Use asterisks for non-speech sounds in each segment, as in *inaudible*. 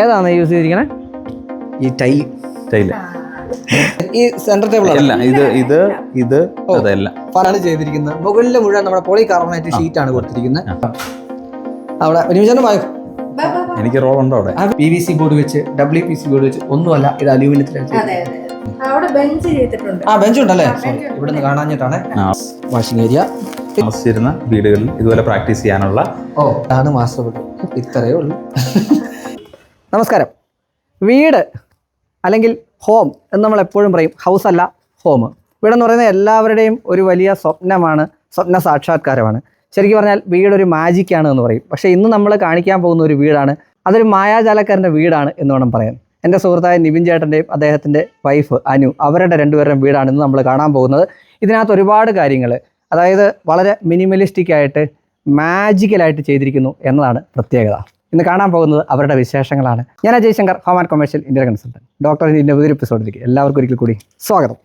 ഏതാണ് യൂസ് ചെയ്തിരിക്കണേ? ഈ ടൈൽ ടൈൽ. ഈ സെന്റർ ടേബിൾ അല്ല ഇത് ഇത് ഇത് അതല്ല. ഫലാണ് ചെയ്തിരിക്കുന്നത് മുകളിൽ മുഴുവൻ നമ്മുടെ പോളി കാർബണേറ്റ് ഷീറ്റ് ആണ് കൊടുത്തിരിക്കുന്നത്. അവിടെ നിമിഷം വായു? എനിക്ക് റോൾ ഉണ്ടോ അവിടെ? പി വി സി ബോർഡ് വെച്ച് ഡബ്ല്യു പി സി ബോർഡ് വെച്ച് ഒന്നുമല്ല ഇത് അലൂമിനിയത്തിലാണ് ചെയ്തത്. അതെ അതെ. അവിടെ ബെഞ്ച് ചെയ്തിട്ടുണ്ട്. ആ ബെഞ്ച് ഉണ്ടല്ലേ? സോറി ഇവിടെ നിന്ന് കാണാഞ്ഞിട്ടാണ്. വാഷിംഗ് ഏരിയ താമസിച്ചിരുന്ന വീടുകളിൽ ഇതുപോലെ പ്രാക്ടീസ് ചെയ്യാനുള്ള ഓ അതാണ് മാസ്റ്റർ ബെഡ്റൂം ഇത്രയേ ഉള്ളൂ. നമസ്കാരം. വീട് അല്ലെങ്കിൽ ഹോം എന്ന് നമ്മൾ എപ്പോഴും പറയും. ഹൗസ് അല്ല ഹോം വീടെന്ന് പറയുന്നത് എല്ലാവരുടെയും ഒരു വലിയ സ്വപ്നമാണ് സ്വപ്ന സാക്ഷാത്കാരമാണ്. ശരിക്കും പറഞ്ഞാൽ വീടൊരു മാജിക്കാണ് എന്ന് പറയും. പക്ഷേ ഇന്ന് നമ്മൾ കാണിക്കാൻ പോകുന്ന ഒരു വീടാണ്. അതൊരു മായാജാലക്കാരന്റെ വീടാണ് എന്ന് വേണം പറയാൻ. എന്റെ സുഹൃത്തായ നിവിൻ ചേട്ടന്റെയും അദ്ദേഹത്തിന്റെ വൈഫ് അനു അവരുടെ രണ്ടുപേരുടെയും വീടാണ് ഇന്ന് നമ്മൾ കാണാൻ പോകുന്നത്. ഇതിനകത്ത് ഒരുപാട് കാര്യങ്ങൾ. അതായത് വളരെ മിനിമലിസ്റ്റിക് ആയിട്ട് മാജിക്കലായിട്ട് ചെയ്തിരിക്കുന്നു എന്നതാണ് പ്രത്യേകത. ഇന്ന് കാണാൻ പോകുന്നത് അവരുടെ വിശേഷങ്ങളാണ്. ഞാൻ Ajay Shankar home and commercial India consultant doctor ഇതിന്റെ പുതിയൊരു എപ്പിസോഡിലേക്ക് എല്ലാവർക്കും ഒരിക്കൽ കൂടി സ്വാഗതം.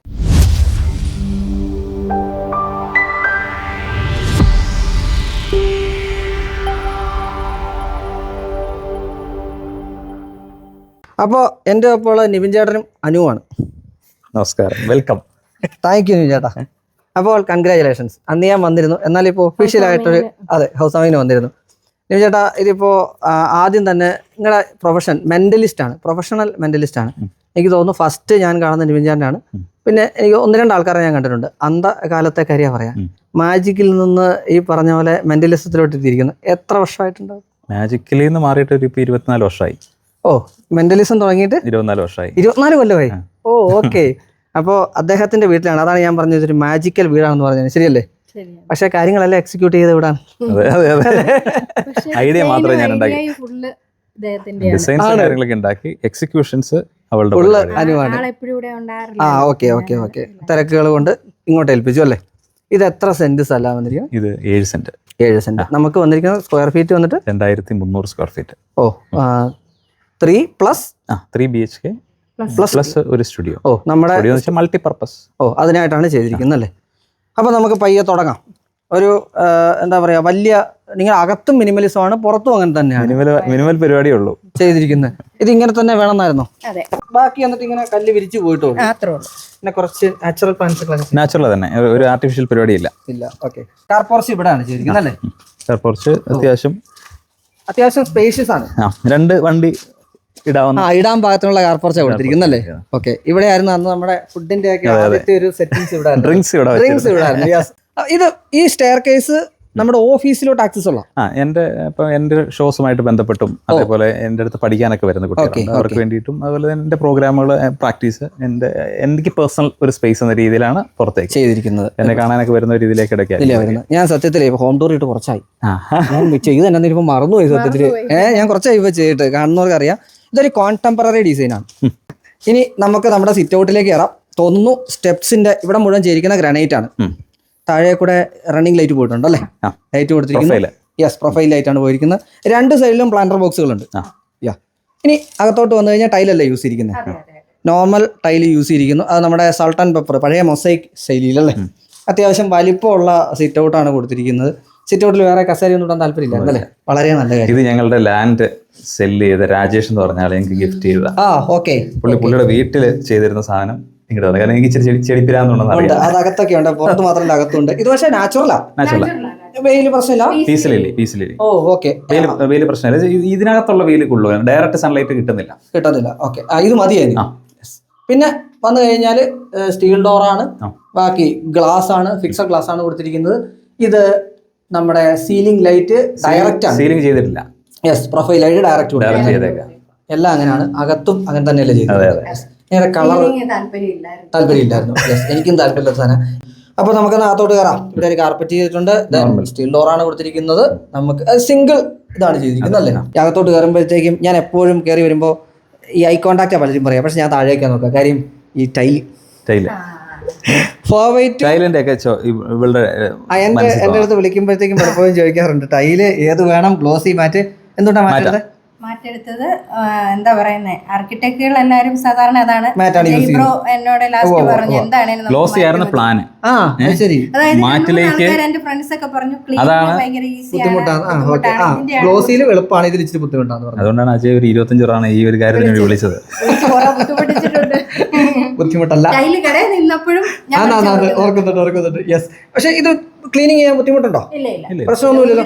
അപ്പോൾ എന്റെ ഒപ്പോൾ നിവിൻ ചേട്ടനും അനുവാണ് നമസ്കാരം. വെൽക്കം താങ്ക് യു നിവിൻ ചേട്ടാ. അപ്പോൾ കൺഗ്രാചുലേഷൻസ് അന്ന് ഞാൻ വന്നിരുന്നു. എന്നാൽ ഇപ്പോൾ ഒഫീഷ്യലായിട്ടൊരു അതെ ഹൗസ് വാമിങ്ങിന് വന്നിരുന്നു. ചേട്ടാ ഇതിപ്പോ ആദ്യം തന്നെ നിങ്ങളുടെ പ്രൊഫഷൻ മെന്റലിസ്റ്റ് ആണ്. പ്രൊഫഷണൽ മെന്റലിസ്റ്റ് ആണ്. എനിക്ക് തോന്നുന്നു ഫസ്റ്റ് ഞാൻ കാണുന്ന നിവിൻ ചേട്ടനാണ്. പിന്നെ എനിക്ക് ഒന്ന് രണ്ട് ആൾക്കാരെ ഞാൻ കണ്ടിട്ടുണ്ട്. അന്ത കാലത്തെ കാര്യം പറയാം. മാജിക്കിൽ നിന്ന് ഈ പറഞ്ഞ പോലെ മെന്റലിസത്തിലോട്ട് എത്തിയിരിക്കുന്നു. എത്ര വർഷമായിട്ടുണ്ടാവും? മാജിക്കിൽ നിന്ന് മാറിയിട്ട് ഒരു ഇരുപത്തിനാല് വർഷമായി ഓ മെന്റലിസം തുടങ്ങിയിട്ട്? ഇരുപത്തിനാല് വർഷമായി ഇരുപത്തിനാല് കൊല്ലമായി? ഓ ഓക്കെ അപ്പോൾ അദ്ദേഹത്തിന്റെ വീട്ടിലാണ്. അതാണ് ഞാൻ പറഞ്ഞത്. ഒരു മാജിക്കൽ വീടാണെന്ന് പറഞ്ഞത്. ശരിയല്ലേ? പക്ഷേ കാര്യങ്ങളെല്ലാം എക്സിക്യൂട്ട് ചെയ്ത് അതെ *laughs* ഐഡിയ മാത്രമേ ഞാൻ ഉണ്ടാക്കി ഡിസൈൻസ് കാര്യങ്ങളൊക്കെ ഉണ്ടാക്കി എക്സിക്യൂഷൻസ് അവളുടെ ആ ഓക്കെ ഓക്കെ ഓക്കെ. തിരക്കുകൾ കൊണ്ട് ഇങ്ങോട്ട് ഏൽപ്പിച്ചു അല്ലേ? ഇത് എത്ര സെന്റ് സ്ഥലമാണ് വന്നിരിക്കുന്നത്? ഇത് ഏഴ് സെന്റ് ഏഴ് സെന്റ് നമുക്ക് വന്നിരിക്കുന്ന സ്ക്വയർ ഫീറ്റ് വന്നിട്ട്? രണ്ടായിരത്തി മുന്നൂറ് സ്ക്വയർ ഫീറ്റ് ഓ ത്രീ പ്ലസ് ആ three B H K plus plus ഒരു സ്റ്റുഡിയോ ഓ നമ്മുടെ സ്റ്റുഡിയോ എന്ന് വെച്ചാൽ മൾട്ടിപർപ്പസ് ഓ അതിനായിട്ടാണ് ചെയ്തിരിക്കുന്നത് അല്ലേ? അപ്പോൾ നമുക്ക് പയ്യെ തുടങ്ങാം. ഒരു എന്താ പറയുക വലിയ നിങ്ങൾ അകത്തും മിനിമലിസമാണ് പുറത്തും അങ്ങനെ തന്നെയാണ്. മിനിമൽ മിനിമൽ പരിപാടിയേ ഉള്ളൂ ചെയ്തിരിക്കുന്നത്. ഇത് ഇങ്ങനെ തന്നെ വേണമെന്നായിരുന്നോ? അതെ. ബാക്കി എന്നിട്ട് ഇങ്ങനെ കല്ല് വിരിച്ചു പോയിട്ടുള്ളൂ. അത്രേ ഉള്ളൂ. പിന്നെ കുറച്ച് നാച്ചുറൽ പ്ലാന്റ്സ് നാച്ചുറൽ തന്നെ. ഒരു- ആർട്ടിഫിഷ്യൽ പരിപാടി ഇല്ല ഇല്ല. ഓക്കെ കാർ പോർച്ച് ഇവിടെയാണ് ചെയ്തിരിക്കുന്നത് അല്ലേ? കാർപോർച്ച് അത്യാവശ്യം അത്യാവശ്യം സ്പേഷ്യസ് ആണ്. രണ്ട് വണ്ടി ഇടാവുന്ന ആ ഇടാൻ പാകത്തിനുള്ള കാർ കൊടുത്തിരിക്കുന്നു അല്ലേ ഓക്കെ ഇവിടെ ആയിരുന്നു അന്ന് നമ്മുടെ ഫുഡിന്റെ ഒക്കെ ആദ്യത്തെ ഒരു സെറ്റിംഗ്സ് ഇവിടെ ഡ്രിങ്ക്സ് ഇവിടെ ഡ്രിങ്ക്സ് ഇവിടെ. ഇത് ഈ സ്റ്റെയർ കേസ് നമ്മുടെ ഓഫീസിലോട്ട് ആക്സസ് ഉള്ള? ആ എന്റെ ഇപ്പൊ എന്റെ ഷോസുമായിട്ട് ബന്ധപ്പെട്ടും അതേപോലെ എന്റെ അടുത്ത് പഠിക്കാനൊക്കെ വരുന്ന കുട്ടികൾ അവർക്ക് വേണ്ടിയിട്ടും അതുപോലെ തന്നെ എന്റെ പ്രോഗ്രാമുകൾ പ്രാക്ടീസ് എന്റെ എനിക്ക് പേഴ്സണൽ ഒരു സ്പേസ് എന്ന രീതിയിലാണ് പുറത്തേക്ക്. ചെയ്തിരിക്കുന്നത്. എന്നെ കാണാനൊക്കെ വരുന്ന ഒരു രീതിയിലേക്ക് ഇല്ല ഇടയ്ക്ക് ഞാൻ സത്യത്തിൽ ഹോം ടൂർ ഇട്ട് കുറച്ചായി. ചെയ്ത് എന്നെ ഇപ്പൊ മറന്നുപോയി സത്യത്തിൽ. ഏഹ് ഞാൻ കുറച്ചായി ഇപ്പൊ ചെയ്തിട്ട്. കാണുന്നവർക്ക് അറിയാം ഇതൊരു കോൺടെമ്പററി ഡിസൈൻ ആണ്. ഇനി നമുക്ക് നമ്മുടെ സിറ്റ് ഔട്ടിലേക്ക് കയറാം തോന്നുന്നു സ്റ്റെപ്സിന്റെ ഇവിടെ മുഴുവൻ ചേരിക്കുന്ന ഗ്രാനൈറ്റ് ആണ്. താഴെ കൂടെ റണ്ണിങ് ലൈറ്റ് പോയിട്ടുണ്ട് അല്ലേ? ലൈറ്റ് കൊടുത്തിരിക്കുന്നു. യെസ് പ്രൊഫൈൽ ലൈറ്റ് ആണ് പോയിരിക്കുന്നത്. രണ്ട് സൈഡിലും പ്ലാന്റർ ബോക്സുകളുണ്ട്. യാ ഇനി അകത്തോട്ട് വന്നു കഴിഞ്ഞാൽ ടൈലല്ലേ യൂസ് ചെയ്തിരിക്കുന്നത് അതെ അതെ നോർമൽ ടൈൽ യൂസ് ചെയ്തിരിക്കുന്നു. അത് നമ്മുടെ സൾട്ട് ആൻഡ് പെപ്പർ പഴയ മൊസൈക്ക് ശൈലിയിലല്ലേ അത്യാവശ്യം വലിപ്പമുള്ള സിറ്റ് ഔട്ടാണ് കൊടുത്തിരിക്കുന്നത്. സിറ്റ് ഔട്ടിൽ വേറെ കസേരയൊന്നും ഇടാൻ താല്പര്യമില്ല അല്ലേ? വളരെ നല്ല കാര്യം. ഇത് ഞങ്ങളുടെ ലാൻഡ് സെല്ല് ചെയ്ത രാജേഷ് എന്ന് പറഞ്ഞ ആളെ എനിക്ക് ഗിഫ്റ്റ് ചെയ്ത ആ ഓക്കെ പുള്ളി പുള്ളിയുടെ വീട്ടിൽ ചെയ്തിരുന്ന സാധനം ഇങ്ങോട്ട് കാരണം എനിക്ക് ഇച്ചിരി ചെടി ചെടിപ്പിരാന്നുണ്ടെന്ന് ഉണ്ട്. അറിയാം. പുറത്ത് മാത്രമല്ല അകത്തുണ്ട്. ഇത് പക്ഷേ നാച്ചുറലാ നാച്ചുറലാ വെയിൽ പ്രശ്നമില്ല? പീസിലില്ലേ പീസിലില്ലേ ഓ ഓക്കെ വെയിൽ വെയിൽ പ്രശ്നമില്ല. ഇത് ഇതിനകത്തുള്ള വെയിൽ കൊള്ളു ഡയറക്റ്റ് സൺലൈറ്റ് കിട്ടുന്നില്ല. കിട്ടുന്നില്ല. ഓക്കെ ഇത് മതിയായിരുന്നു. പിന്നെ വന്നു കഴിഞ്ഞാൽ സ്റ്റീൽ ഡോർ ആണ്. ബാക്കി ഗ്ലാസ് ആണ്. ഫിക്സഡ് ഗ്ലാസ് ആണ് കൊടുത്തിരിക്കുന്നത്. ഇത് നമ്മുടെ സീലിംഗ് ലൈറ്റ് ഡയറക്റ്റ് ആണ്. സീലിംഗ് ചെയ്തിട്ടില്ല. യെസ് പ്രൊഫൈൽ ആയിട്ട് ഡയറക്റ്റ് ഡയറക്റ്റ് ചെയ്തേക്കാം എല്ലാം അങ്ങനെയാണ്. അകത്തും അങ്ങനെ തന്നെയല്ലേ ചെയ്തത്. നേരെ കളർ താല്പര്യം താല്പര്യമില്ലായിരുന്നു. യെസ് എനിക്കും താല്പര്യമില്ല സാധനം. അപ്പൊ നമുക്ക് അകത്തോട്ട് കയറാം. ഇവിടെ ഒരു കാർപ്പറ്റ് ചെയ്തിട്ടുണ്ട്. സ്റ്റീൽ ഡോറാണ് കൊടുത്തിരിക്കുന്നത്. നമുക്ക് സിംഗിൾ ഇതാണ് ചെയ്തിരിക്കുന്നത് അല്ലേ? അകത്തോട്ട് കയറുമ്പോഴത്തേക്കും ഞാൻ എപ്പോഴും കയറി വരുമ്പോൾ ഈ ഐ കോണ്ടാക്റ്റാ പലരും പറയാം. പക്ഷെ ഞാൻ താഴേക്കാ നോക്കാം കാര്യം ഈ ടൈൽ ടൈൽ ടൈലിന്റെ ഒക്കെ ഇവളുടെ എന്റെ അടുത്ത് വിളിക്കുമ്പോഴത്തേക്കും പലപ്പോഴും ചോദിക്കാറുണ്ട്. ടൈൽ ഏത് വേണം? ഗ്ലോസി മാറ്റ് എന്തുകൊണ്ടാ മാറ്റുന്നത് മാറ്റെടുത്തത് എന്താ പറയുന്നേ ആർക്കിടെക്റ്റുകൾ എല്ലാരും സാധാരണ അതാണ്. ബ്രോ എന്നോട് ലാസ്റ്റ് പറഞ്ഞു എന്താണ് പ്ലാൻ മാറ്റിലേക്ക് എന്റെ ഫ്രണ്ട്സ് ഒക്കെ പറഞ്ഞു ഭയങ്കര ഈസിയാണ് എളുപ്പമാണ് ഇതിൽ ഇച്ചിരി ബുദ്ധിമുട്ടാണ് അതുകൊണ്ടാണ് അജയ് ഒരു ഇരുപത്തഞ്ച് റാണ് ഈ ഒരു കാര്യത്തിന് വിളിച്ചത്. ബുദ്ധിമുട്ടിച്ചിട്ടുണ്ട്. ബുദ്ധിമുട്ടല്ല. ടൈൽ കടയിൽ നിന്നപ്പോഴും ഓർക്കുന്നുണ്ട് ഓർക്കുന്നുണ്ട് യെസ് പക്ഷെ ഇത് ക്ലീനിങ് ചെയ്യാൻ ബുദ്ധിമുട്ടുണ്ടോ? ഇല്ല ഇല്ല. ഇല്ല. പ്രശ്നമൊന്നുമില്ലല്ലോ.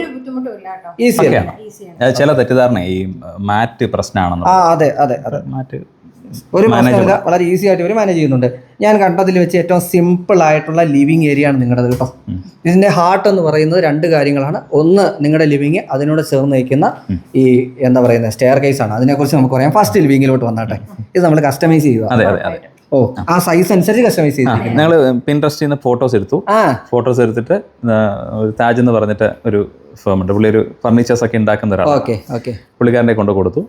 ഈസിയാണ് ചില തെറ്റിദ്ധാരണ ഈ മാറ്റ് ആ അതെ അതെ അതെ. മാറ്റ് ഒരു മാനേജ് പ്രശ്നമില്ല. വളരെ ഈസി ആയിട്ട് ഇവർ മാനേജ് ചെയ്യുന്നുണ്ട്. ഞാൻ കണ്ടതിൽ വെച്ച് ഏറ്റവും സിമ്പിൾ ആയിട്ടുള്ള ലിവിങ് ഏരിയ ആണ് നിങ്ങളുടെ കേട്ടോ. ഇതിന്റെ ഹാർട്ട് എന്ന് പറയുന്നത് രണ്ട് കാര്യങ്ങളാണ്. ഒന്ന് നിങ്ങളുടെ ലിവിങ് അതിനോട് ചേർന്ന് നിൽക്കുന്ന ഈ എന്താ പറയുന്നത് സ്റ്റെയർ കേസ് ആണ്. അതിനെക്കുറിച്ച് നമുക്ക് പറയാം. ഫസ്റ്റ് ലിവിങ്ങിലോട്ട് വന്നാട്ടെ. ഇത് നമ്മൾ കസ്റ്റമൈസ് ചെയ്യുക. അതെ അതെ അതെ. ഓ ആ. സൈസ് അനുസരിച്ച് കസ്റ്റമൈസ് ചെയ്തു ഞങ്ങൾ പിൻട്രസ്റ്റിൽ നിന്ന് ഫോട്ടോസ് എടുത്തു. ഫോട്ടോസ് എടുത്തിട്ട് ഒരു താജ് എന്ന് പറഞ്ഞിട്ട് ഒരു ഫേം ഉണ്ട്. പുള്ളി ഒരു ഫർണിച്ചേഴ്സ് ഒക്കെ ഉണ്ടാക്കുന്ന ഒരാൾ ഓക്കെ ഓക്കെ. പുള്ളിക്കാരനെ കൊണ്ട് കൊടുത്തു.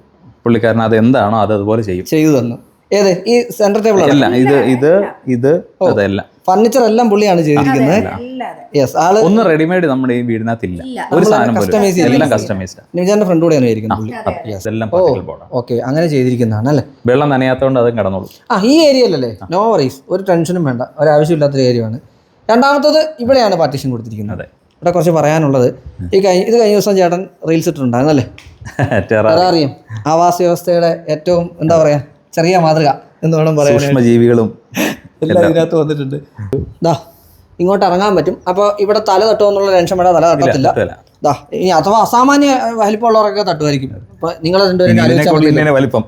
പുള്ളിക്കാരൻ അത് എന്താണോ അത് അതുപോലെ ചെയ്യും. ചെയ്തു തന്നു. ഏത്? ഈ സെന്റർ ടേബിൾ അല്ല ഇത് ഇത് ഇത് അതെല്ലാം. ഫർണിച്ചർ എല്ലാം പുള്ളിയാണ് ചെയ്തിരിക്കുന്നത്. യെസ് ആൾ ഒന്ന് റെഡിമെയ്ഡ് നമ്മുടെ ഈ വീടിനകത്തില്ല. ഇല്ല. ഒരു സാധനം കസ്റ്റമൈസ് എല്ലാം കസ്റ്റമൈസ്ഡ് നിമിജാന്റെ ഫ്രണ്ട് കൂടെയാണ് ചെയ്തിരിക്കുന്നത് ഓക്കെ അങ്ങനെ ചെയ്തിരിക്കുന്നതാണ് അല്ലേ? വെള്ളം നനയാത്തതുകൊണ്ട് അതും കടന്നോളൂ. ആ ഈ ഏരിയ അല്ലേ നോ വറീസ് ഒരു ടെൻഷനും വേണ്ട. ഒരു ഒരാവശ്യമില്ലാത്തൊരു ഏരിയയാണ് രണ്ടാമത്തത് ഇവിടെയാണ് പാർട്ടീഷൻ കൊടുത്തിരിക്കുന്നത്. അതെ. ഇവിടെ കുറച്ച് പറയാനുള്ളത്. ഈ കഴിഞ്ഞ ഇത് കഴിഞ്ഞ ദിവസം ചേട്ടൻ റീൽസ് ഇട്ടിട്ടുണ്ടായിരുന്നല്ലേ *laughs* ടെറ ആവാസ ആവാസ് വ്യവസ്ഥയുടെ ഏറ്റവും എന്താ പറയാ ചെറിയ മാതൃക എന്ന് വേണം പറയാം സൂക്ഷ്മജീവികളും എല്ലാം ഇതിനകത്ത് വന്നിട്ടുണ്ട്. ഇങ്ങോട്ട് ഇറങ്ങാൻ പറ്റും. അപ്പോൾ ഇവിടെ തല തട്ടുമോ എന്നുള്ള ടെൻഷൻ വേണ്ട തല തട്ടത്തില്ല. ദാ ഇനി അഥവാ അസാമാന്യ വലിപ്പമുള്ളവരൊക്കെ തട്ടുമായിരിക്കും. അപ്പൊ നിങ്ങൾ രണ്ടുപേരും വലിപ്പം.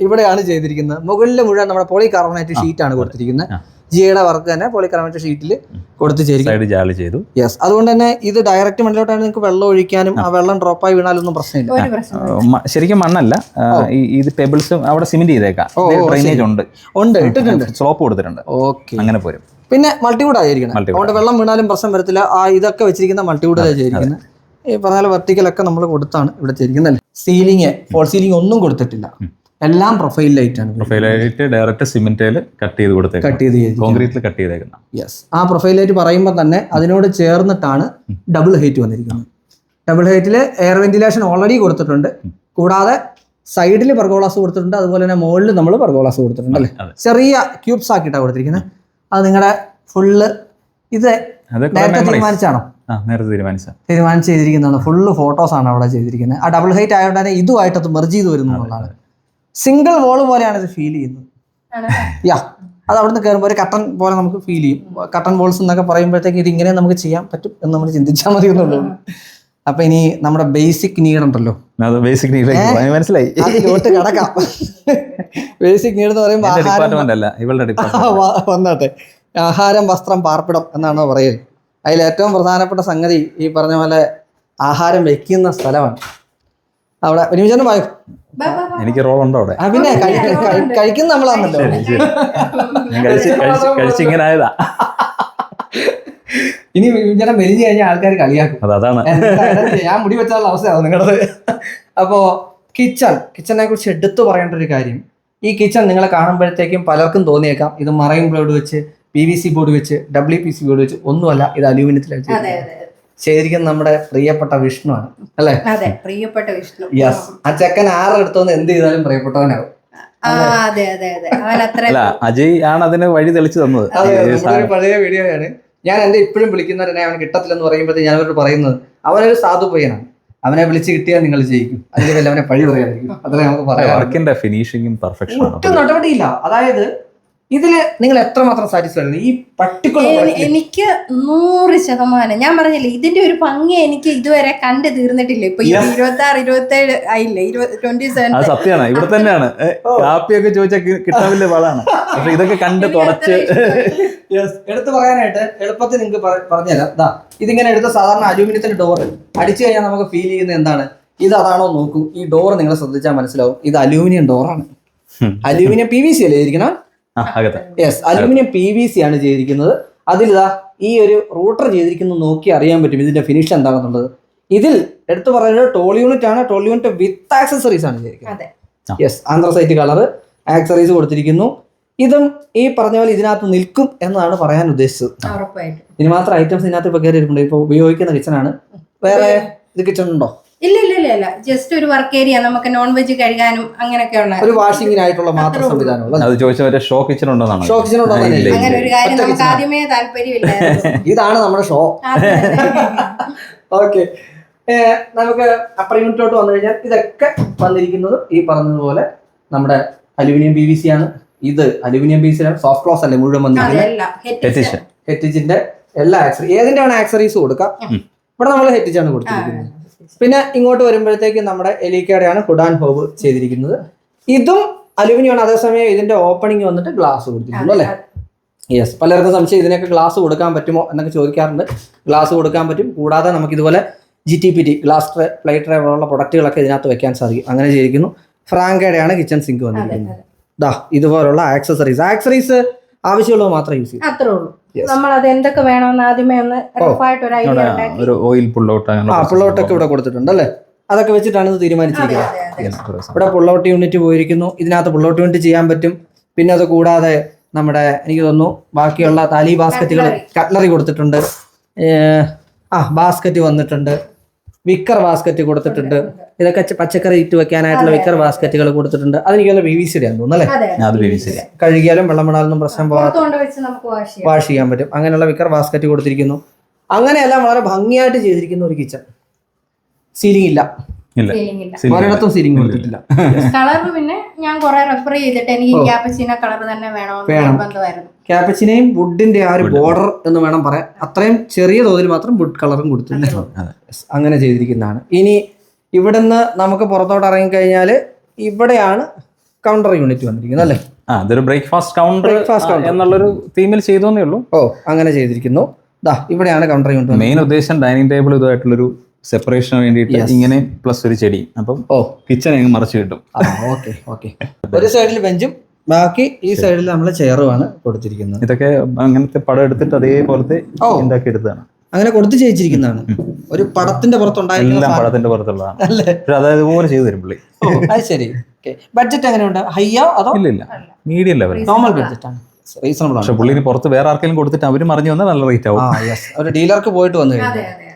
ഇവിടെയാണ് ചെയ്തിരിക്കുന്നത്. മുകളിൽ മുഴുവൻ നമ്മുടെ പോളി കാർബണേറ്റ് ഷീറ്റ് ആണ് കൊടുത്തിരിക്കുന്നത്. ജിയുടെ വർക്ക് തന്നെ പോളി കാർബണേറ്റ് ഷീറ്റിൽ കൊടുത്ത് ചെയ്തു. യെസ് അതുകൊണ്ട് തന്നെ ഇത് ഡയറക്റ്റ് മണ്ണിലോട്ടാണ് നിങ്ങൾക്ക് വെള്ളം ഒഴിക്കാനും ആ. വെള്ളം ഡ്രോപ്പായി വീണാലൊന്നും പ്രശ്നമില്ല. ശരിക്കും മണ്ണല്ല. ഈ ഇത് പെബിൾസ് അവിടെ സിമെന്റ് ചെയ്തേക്കാം. ഡ്രെയിനേജ് ഉണ്ട്. ഉണ്ട് ഇട്ടിട്ടുണ്ട്. *laughs* സ്ലോപ്പ് കൊടുത്തിട്ടുണ്ട്. ഓക്കെ അങ്ങനെ പോരും. പിന്നെ മൾട്ടിവുഡ് ആയിരിക്കണം. അതുകൊണ്ട് വെള്ളം വീണാലും പ്രശ്നം വരത്തില്ല. ആ ഇതൊക്കെ വെച്ചിരിക്കുന്ന മൾട്ടിവുഡ് ചെയ്തിരിക്കുന്നത് ഈ പറഞ്ഞ വെർട്ടിക്കലൊക്കെ നമ്മൾ കൊടുത്താണ് ഇവിടെ ചെയ്തിരിക്കുന്നത് സീലിംഗ് ഫോൾ സീലിംഗ് ഒന്നും കൊടുത്തിട്ടില്ല. എല്ലാം പ്രൊഫൈൽ ലൈറ്റ് ആണ്. പ്രൊഫൈൽ ലൈറ്റ് ഡയറക്റ്റ് സിമെന്റിൽ കട്ട് ചെയ്ത് കൊടുത്തേക്കാം കട്ട് ചെയ്ത് കോൺക്രീറ്റിൽ കട്ട് ചെയ്തേക്കുന്ന. യെസ് ആ പ്രൊഫൈൽ ലൈറ്റ് പറയുമ്പോൾ തന്നെ അതിനോട് ചേർന്നിട്ടാണ് ഡബിൾ ഹൈറ്റ് വന്നിരിക്കുന്നത്. ഡബിൾ ഹൈറ്റിൽ എയർ വെന്റിലേഷൻ ഓൾറെഡി കൊടുത്തിട്ടുണ്ട്. കൂടാതെ സൈഡിൽ പെർഗോളാസ് കൊടുത്തിട്ടുണ്ട്. അതുപോലെ തന്നെ മുകളിൽ നമ്മൾ പെർഗോളാസ് കൊടുത്തിട്ടുണ്ട് അല്ലേ? ചെറിയ ക്യൂബ്സ് ആക്കിയിട്ടാണ് കൊടുത്തിരിക്കുന്നത് അത് നിങ്ങളുടെ ഫുള്ള് ഇത് നേരത്തെ തീരുമാനിച്ചാണോ? ആ നേരത്തെ തീരുമാനിച്ച. തീരുമാനിച്ച് ചെയ്തിരിക്കുന്നതാണ്. ഫുള്ള് ഫോട്ടോസ് ആണ് അവിടെ ചെയ്തിരിക്കുന്നത് ആ ഡബിൾ ഹൈറ്റ് ആയതുകൊണ്ട് തന്നെ ഇതുമായിട്ട് അത് മെർജ് ചെയ്ത് വരുന്നു എന്നുള്ളതാണ്. സിംഗിൾ വോൾ പോലെയാണ് ഇത് ഫീൽ ചെയ്യുന്നത്. യാ അത് അവിടെ നിന്ന് കയറുമ്പോൾ ഒരു കട്ടൺ പോലെ നമുക്ക് ഫീൽ ചെയ്യും. കട്ടൺ ബോൾസ് എന്നൊക്കെ പറയുമ്പോഴത്തേക്ക് ഇത് ഇങ്ങനെ നമുക്ക് ചെയ്യാൻ പറ്റും എന്ന് നമ്മൾ ചിന്തിച്ചാൽ മതി എന്നുള്ളൂ അപ്പൊ ഇനി നമ്മുടെ ബേസിക് നീഡ് ഉണ്ടല്ലോ. ബേസിക് നീഡ് മനസ്സിലായി. കിടക്കാം. ബേസിക് നീഡ് എന്ന് പറയുമ്പോൾ ഡിപ്പാർട്ട്മെന്റ് അല്ല ഇവളുടെ ആ, ഡിപ്പാർട്ട്മെന്റ് വ- വന്നാട്ടെ. ആഹാരം വസ്ത്രം പാർപ്പിടം എന്നാണ് പറയൽ അതിൽ ഏറ്റവും പ്രധാനപ്പെട്ട സംഗതി ഈ പറഞ്ഞ പോലെ ആഹാരം വെക്കുന്ന സ്ഥലമാണ്. അവിടെ ബാ, ബാ. എനിക്ക് റോൾ ഉണ്ടോ അവിടെ പിന്നെ കഴി- കഴി- കഴിക്കുന്ന നമ്മളാണല്ലോ. ശരി ശരി. ഞാൻ കഴിച്ച് കഴിച്ച് കഴിച്ച് ഇങ്ങനെ ആയതാ. ഇനി വിചാരം മെലിഞ്ഞു കഴിഞ്ഞാൽ ആൾക്കാർ കളിയാക്കും. അതാണ്. ഞാൻ മുടി വെച്ചാലുള്ള അവസ്ഥയാണ് നിങ്ങളത്? അപ്പോ കിച്ചൺ കിച്ചണിനെ കുറിച്ച് എടുത്തു പറയേണ്ട ഒരു കാര്യം. ഈ കിച്ചൺ നിങ്ങളെ കാണുമ്പോഴത്തേക്കും പലർക്കും തോന്നിയേക്കാം. ഇത് മറൈൻ ബോർഡ് വെച്ച് പി വി സി ബോർഡ് വെച്ച് ഡബ്ല്യു പി സി ബോർഡ് വെച്ച് ഒന്നുമല്ല ഇത് അലൂമിനിയത്തിലാണ് വെച്ച് ശരിക്കും നമ്മുടെ പ്രിയപ്പെട്ട വിഷ്ണു അല്ലേ? അതെ പ്രിയപ്പെട്ട വിഷ്ണു. യെസ് ആ ചെക്കൻ ആറെടുത്തോന്ന് എന്ത് ചെയ്താലും പ്രിയപ്പെട്ടവനാകും അതെ അതെ അതെ. അവൻ അത്ര അജയ് ആണ് അതിന് വഴി തെളിച്ചു തന്നത്. പഴയ ഈ ആണ്. പഴയ വീഡിയോയാണ്. ഞാൻ എന്റെ ഇപ്പോഴും വിളിക്കുന്നവരെന്നെ അവൻ കിട്ടത്തില്ലെന്ന് പറയുമ്പോഴത്തേക്ക് ഞാൻ അവരോട് പറയുന്നത് അവനൊരു സാധു പയ്യനാണ്. അവനെ വിളിച്ച് കിട്ടിയാൽ നിങ്ങൾ ജയിക്കും. അതിന്റെ അവനെ പഴി പറയാതിരിക്കും. അത്രേ നമുക്ക് പറയാം വർക്കിന്റെ ഫിനിഷിംഗും ഒട്ടും നടപടിയില്ല. അതായത് ഇതിൽ നിങ്ങൾ എത്രമാത്രം സാറ്റിസ്ഫൈഡ് ഈ പർട്ടിക്കുലർ എനിക്ക് നൂറ് ശതമാനം. ഞാൻ പറഞ്ഞില്ലേ ഇതിന്റെ ഒരു ഭംഗി എനിക്ക് ഇതുവരെ കണ്ടു തീർന്നിട്ടില്ല. ഇപ്പൊ. ഇരുപത്തി ആറ് ഇരുപത്തി ഏഴ് ആയില്ലേ? ട്വന്റി സെവൻ സത്യമാണ്. ഇവിടെ തന്നെയാണ്. കാപ്പിയൊക്കെ ചോദിച്ചാൽ കിട്ടാവില്ല വളാണ് പക്ഷെ ഇതൊക്കെ കണ്ട് തുടച്ച് *laughs* എടുത്തു പറയാനായിട്ട് എളുപ്പത്തിൽ നിങ്ങൾക്ക് പറ- പറഞ്ഞുതരാം. ദാ ഇതിങ്ങനെ എടുത്ത സാധാരണ അലൂമിനിയത്തിന്റെ ഡോർ അടിച്ചു കഴിഞ്ഞാൽ നമുക്ക് ഫീൽ ചെയ്യുന്നത് എന്താണ്? ഇത് അതാണോ നോക്കൂ. ഈ ഡോർ നിങ്ങൾ ശ്രദ്ധിച്ചാൽ മനസ്സിലാവും. ഇത് അലൂമിനിയം ഡോറാണ്. അലൂമിനിയം പി വി സി അല്ലേ ഇരിക്കണം yes aluminium P V C ആണ് ചെയ്തിരിക്കുന്നത്. അതിലിതാ ഈ ഒരു റൂട്ടർ ചെയ്തിരിക്കുന്നത് നോക്കി അറിയാൻ പറ്റും ഇതിന്റെ ഫിനിഷ് എന്താണെന്നുള്ളത്. ഇതിൽ എടുത്തു പറയുന്നത് ടോൾ യൂണിറ്റ് ആണ്. ടോൾ യൂണിറ്റ് വിത്ത് ആക്സസറീസ് ആണ് ചെയ്തിരിക്കുന്നത്. അതെ. യെസ് ആന്ത്രസൈറ്റ് കളർ ആക്സറീസ് കൊടുത്തിരിക്കുന്നു. ഇതും ഈ പറഞ്ഞ പോലെ ഇതിനകത്ത് നിൽക്കും എന്നാണ് പറയാൻ ഉദ്ദേശിച്ചത്. ഇനി മാത്രം ഐറ്റംസ് ഇതിനകത്ത് ഇപ്പൊ കയറിയിട്ടുണ്ട് ഇപ്പൊ ഉപയോഗിക്കുന്ന ഉപയോഗിക്കുന്ന കിച്ചണാണ് വേറെ ഇത് കിച്ചൺ ഉണ്ടോ? ഇല്ല ഇല്ല ഇല്ല ഇല്ല. ജസ്റ്റ് ഒരു വർക്ക് ഏരിയ നമുക്ക് നോൺ വെജ് കഴുകാനും അങ്ങനെയൊക്കെയുള്ള ഒരു വാഷിംഗ് വാഷിങ്ങിനായിട്ടുള്ള മാത്രം സംവിധാനം അത് ചോദിച്ച മറ്റേ ഷോ കിച്ചൺ ഉണ്ടോന്നാണ്? ഷോ കിച്ചൺ ഉണ്ടോ. അങ്ങനെ ഒരു കാര്യം നമുക്ക് ആദ്യമേ താല്പര്യമില്ല ഇതാണ് നമ്മുടെ ഷോ. ഓക്കെ നമുക്ക് അപ്പർ യൂണിറ്റോട്ട് വന്നു കഴിഞ്ഞാൽ ഇതൊക്കെ വന്നിരിക്കുന്നത് ഈ പറഞ്ഞതുപോലെ നമ്മുടെ അലുമിനിയം പി വി സി ആണ്. ഇത് aluminium P V C soft close അല്ലേ മുഴുവൻ വന്നിരിക്കുന്നത്. ഹെറ്റിച്ചിന്റെ എല്ലാ ആക്സറി ഏതിന്റെ ആണ് ആക്സറീസ് കൊടുക്കാം. ഇവിടെ നമ്മൾ ഹെറ്റിച്ചാണ് കൊടുത്തിരിക്കുന്നത്. പിന്നെ ഇങ്ങോട്ട് വരുമ്പോഴത്തേക്ക് നമ്മുടെ എലിക്കയുടെയാണ് ഹുഡാൻ ഹോബ് ചെയ്തിരിക്കുന്നത്. ഇതും അലുമിനിയം ആണ് അതേസമയം ഇതിന്റെ ഓപ്പണിംഗ് വന്നിട്ട് ഗ്ലാസ് കൊടുത്തിട്ടുണ്ട് അല്ലേ? യെസ് പലർക്കും സംശയം ഇതിനൊക്കെ ഗ്ലാസ് കൊടുക്കാൻ പറ്റുമോ എന്നൊക്കെ ചോദിക്കാറുണ്ട്. ഗ്ലാസ് കൊടുക്കാൻ പറ്റും. കൂടാതെ നമുക്ക് ഇതുപോലെ G T P T glass tray plate tray പോലുള്ള പ്രൊഡക്റ്റുകളൊക്കെ ഇതിനകത്ത് വെക്കാൻ സാധിക്കും. അങ്ങനെ ചെയ്തിരിക്കുന്നു. ഫ്രാങ്കയുടെയാണ് കിച്ചൺ സിങ്ക് വന്നിരിക്കുന്നത്. ദാ ഇതുപോലുള്ള ആക്സസറീസ് ആക്സസറീസ് ആവശ്യമുള്ളത് മാത്രം യൂസ് ചെയ്യും അത്രേ ഉള്ളൂ. നമ്മൾ അത് എന്തൊക്കെ വേണമെന്ന് ആദ്യമേ ഒന്ന് റഫായിട്ട് ഒരു ഐഡിയ ഉണ്ടാക്കി. ഒരു ഓയിൽ പുള്ളൗട്ട് ആ പുള്ളൗട്ടൊക്കെ ഇവിടെ കൊടുത്തിട്ടുണ്ട് അല്ലേ? അതൊക്കെ വെച്ചിട്ടാണ് ഇത് തീരുമാനിച്ചിരിക്കുന്നത്. ഇവിടെ പുള്ളൗട്ട് യൂണിറ്റ് പോയിരിക്കുന്നു. ഇതിനകത്ത് പുള്ളൗട്ട് യൂണിറ്റ് ചെയ്യാൻ പറ്റും. പിന്നെ അത് കൂടാതെ നമ്മുടെ എനിക്ക് തോന്നുന്നു ബാക്കിയുള്ള താലി ബാസ്ക്കറ്റുകൾ കട്ട്ലറി കൊടുത്തിട്ടുണ്ട്. ആ ബാസ്ക്കറ്റ് വന്നിട്ടുണ്ട്. വിക്കർ ബാസ്ക്കറ്റ് കൊടുത്തിട്ടുണ്ട്. ഇതൊക്കെ പച്ചക്കറി ഇറ്റ് വെക്കാനായിട്ടുള്ള വിക്കർ ബാസ്ക്കറ്റുകൾ കൊടുത്തിട്ടുണ്ട്. അതെനിക്ക് തോന്നുന്നു ബി വി സിയുടെ തോന്നുന്നു അല്ലേ? ശരിയാ കഴുകിയാലും വെള്ളം വിടാനൊന്നും പ്രശ്നം പോകാത്ത വാഷ് ചെയ്യാൻ പറ്റും. അങ്ങനെയുള്ള വിക്കർ ബാസ്ക്കറ്റ് കൊടുത്തിരിക്കുന്നു. അങ്ങനെയെല്ലാം വളരെ ഭംഗിയായിട്ട് ചെയ്തിരിക്കുന്ന ഒരു കിച്ചൺ സീലിംഗ് ഇല്ല. ഒരിടത്തും സീലിംഗ് കൊടുത്തിട്ടില്ല. *laughs* കളർ പിന്നെ ഞാൻ കുറെ റെഫർ ചെയ്തിട്ട് എനിക്ക് കളർ തന്നെ വേണം. ക്യാപ്പച്ചിനെയും വുഡിന്റെ ആ ഒരു ബോർഡർ എന്ന് വേണം പറയാം അത്രയും ചെറിയ തോതിൽ മാത്രം വുഡ് കളറും കൊടുത്തിട്ടുണ്ട്. അതെ. അങ്ങനെ ചെയ്തിരിക്കുന്നതാണ്. ഇനി ഇവിടുന്ന് നമുക്ക് പുറത്തോട്ട് ഇറങ്ങിക്കഴിഞ്ഞാൽ ഇവിടെയാണ് കൗണ്ടർ യൂണിറ്റ് വന്നിരിക്കുന്നത് അല്ലേ? ആ അതൊരു ബ്രേക്ക്ഫാസ്റ്റ് കൗണ്ടർ. എന്നുള്ളൊരു തീമിൽ ചെയ്തോന്നേ ഉള്ളൂ. ഓ അങ്ങനെ ചെയ്തിരിക്കുന്നു. ദാ ഇവിടെയാണ് കൗണ്ടർ യൂണിറ്റ് മെയിൻ ഉദ്ദേശം ഡൈനിങ് ടേബിൾ ഇതുമായിട്ടുള്ളൊരു സെപ്പറേഷന് വേണ്ടിയിട്ട് ഇങ്ങനെ പ്ലസ് ഒരു ചെടി. അപ്പം ഓ. കിച്ചൺ അങ്ങ് മറച്ചു കിട്ടും. ഓക്കെ ഓക്കെ ഒരു സൈഡിൽ ബെഞ്ചും ബാക്കി ഈ സൈഡിൽ നമ്മൾ ചെയറുമാണ് കൊടുത്തിരിക്കുന്നത്. ഇതൊക്കെ അങ്ങനത്തെ പടം എടുത്തിട്ട് അതേപോലത്തെ. ഉണ്ടാക്കി എടുത്തതാണ് അങ്ങനെ കൊടുത്തു ചെയ്യിച്ചിരിക്കുന്നതാണ്. ഒരു പടത്തിന്റെ പുറത്തുണ്ടായിരുന്നു എല്ലാം പടത്തിന്റെ പുറത്തുള്ളതാണ്. അല്ലേ? അതേപോലെ ചെയ്തു തരും പുള്ളി. അത് ശരി. ബഡ്ജറ്റ് എങ്ങനെയുണ്ട്? ഹൈയോ അതോ ഇല്ല ഇല്ല. മീഡിയം ലെവൽ നോർമൽ ബഡ്ജറ്റ് ആണ്. റീസണബിൾ ആണ്. പക്ഷെ പുള്ളിന് പുറത്ത് വേറെ ആർക്കെങ്കിലും കൊടുത്തിട്ട് അവരും മറിഞ്ഞു വന്നാൽ നല്ല റേറ്റ് ആവും. ആ യെസ് ഒരു ഡീലർക്ക് പോയിട്ട് വന്നു കഴിഞ്ഞു.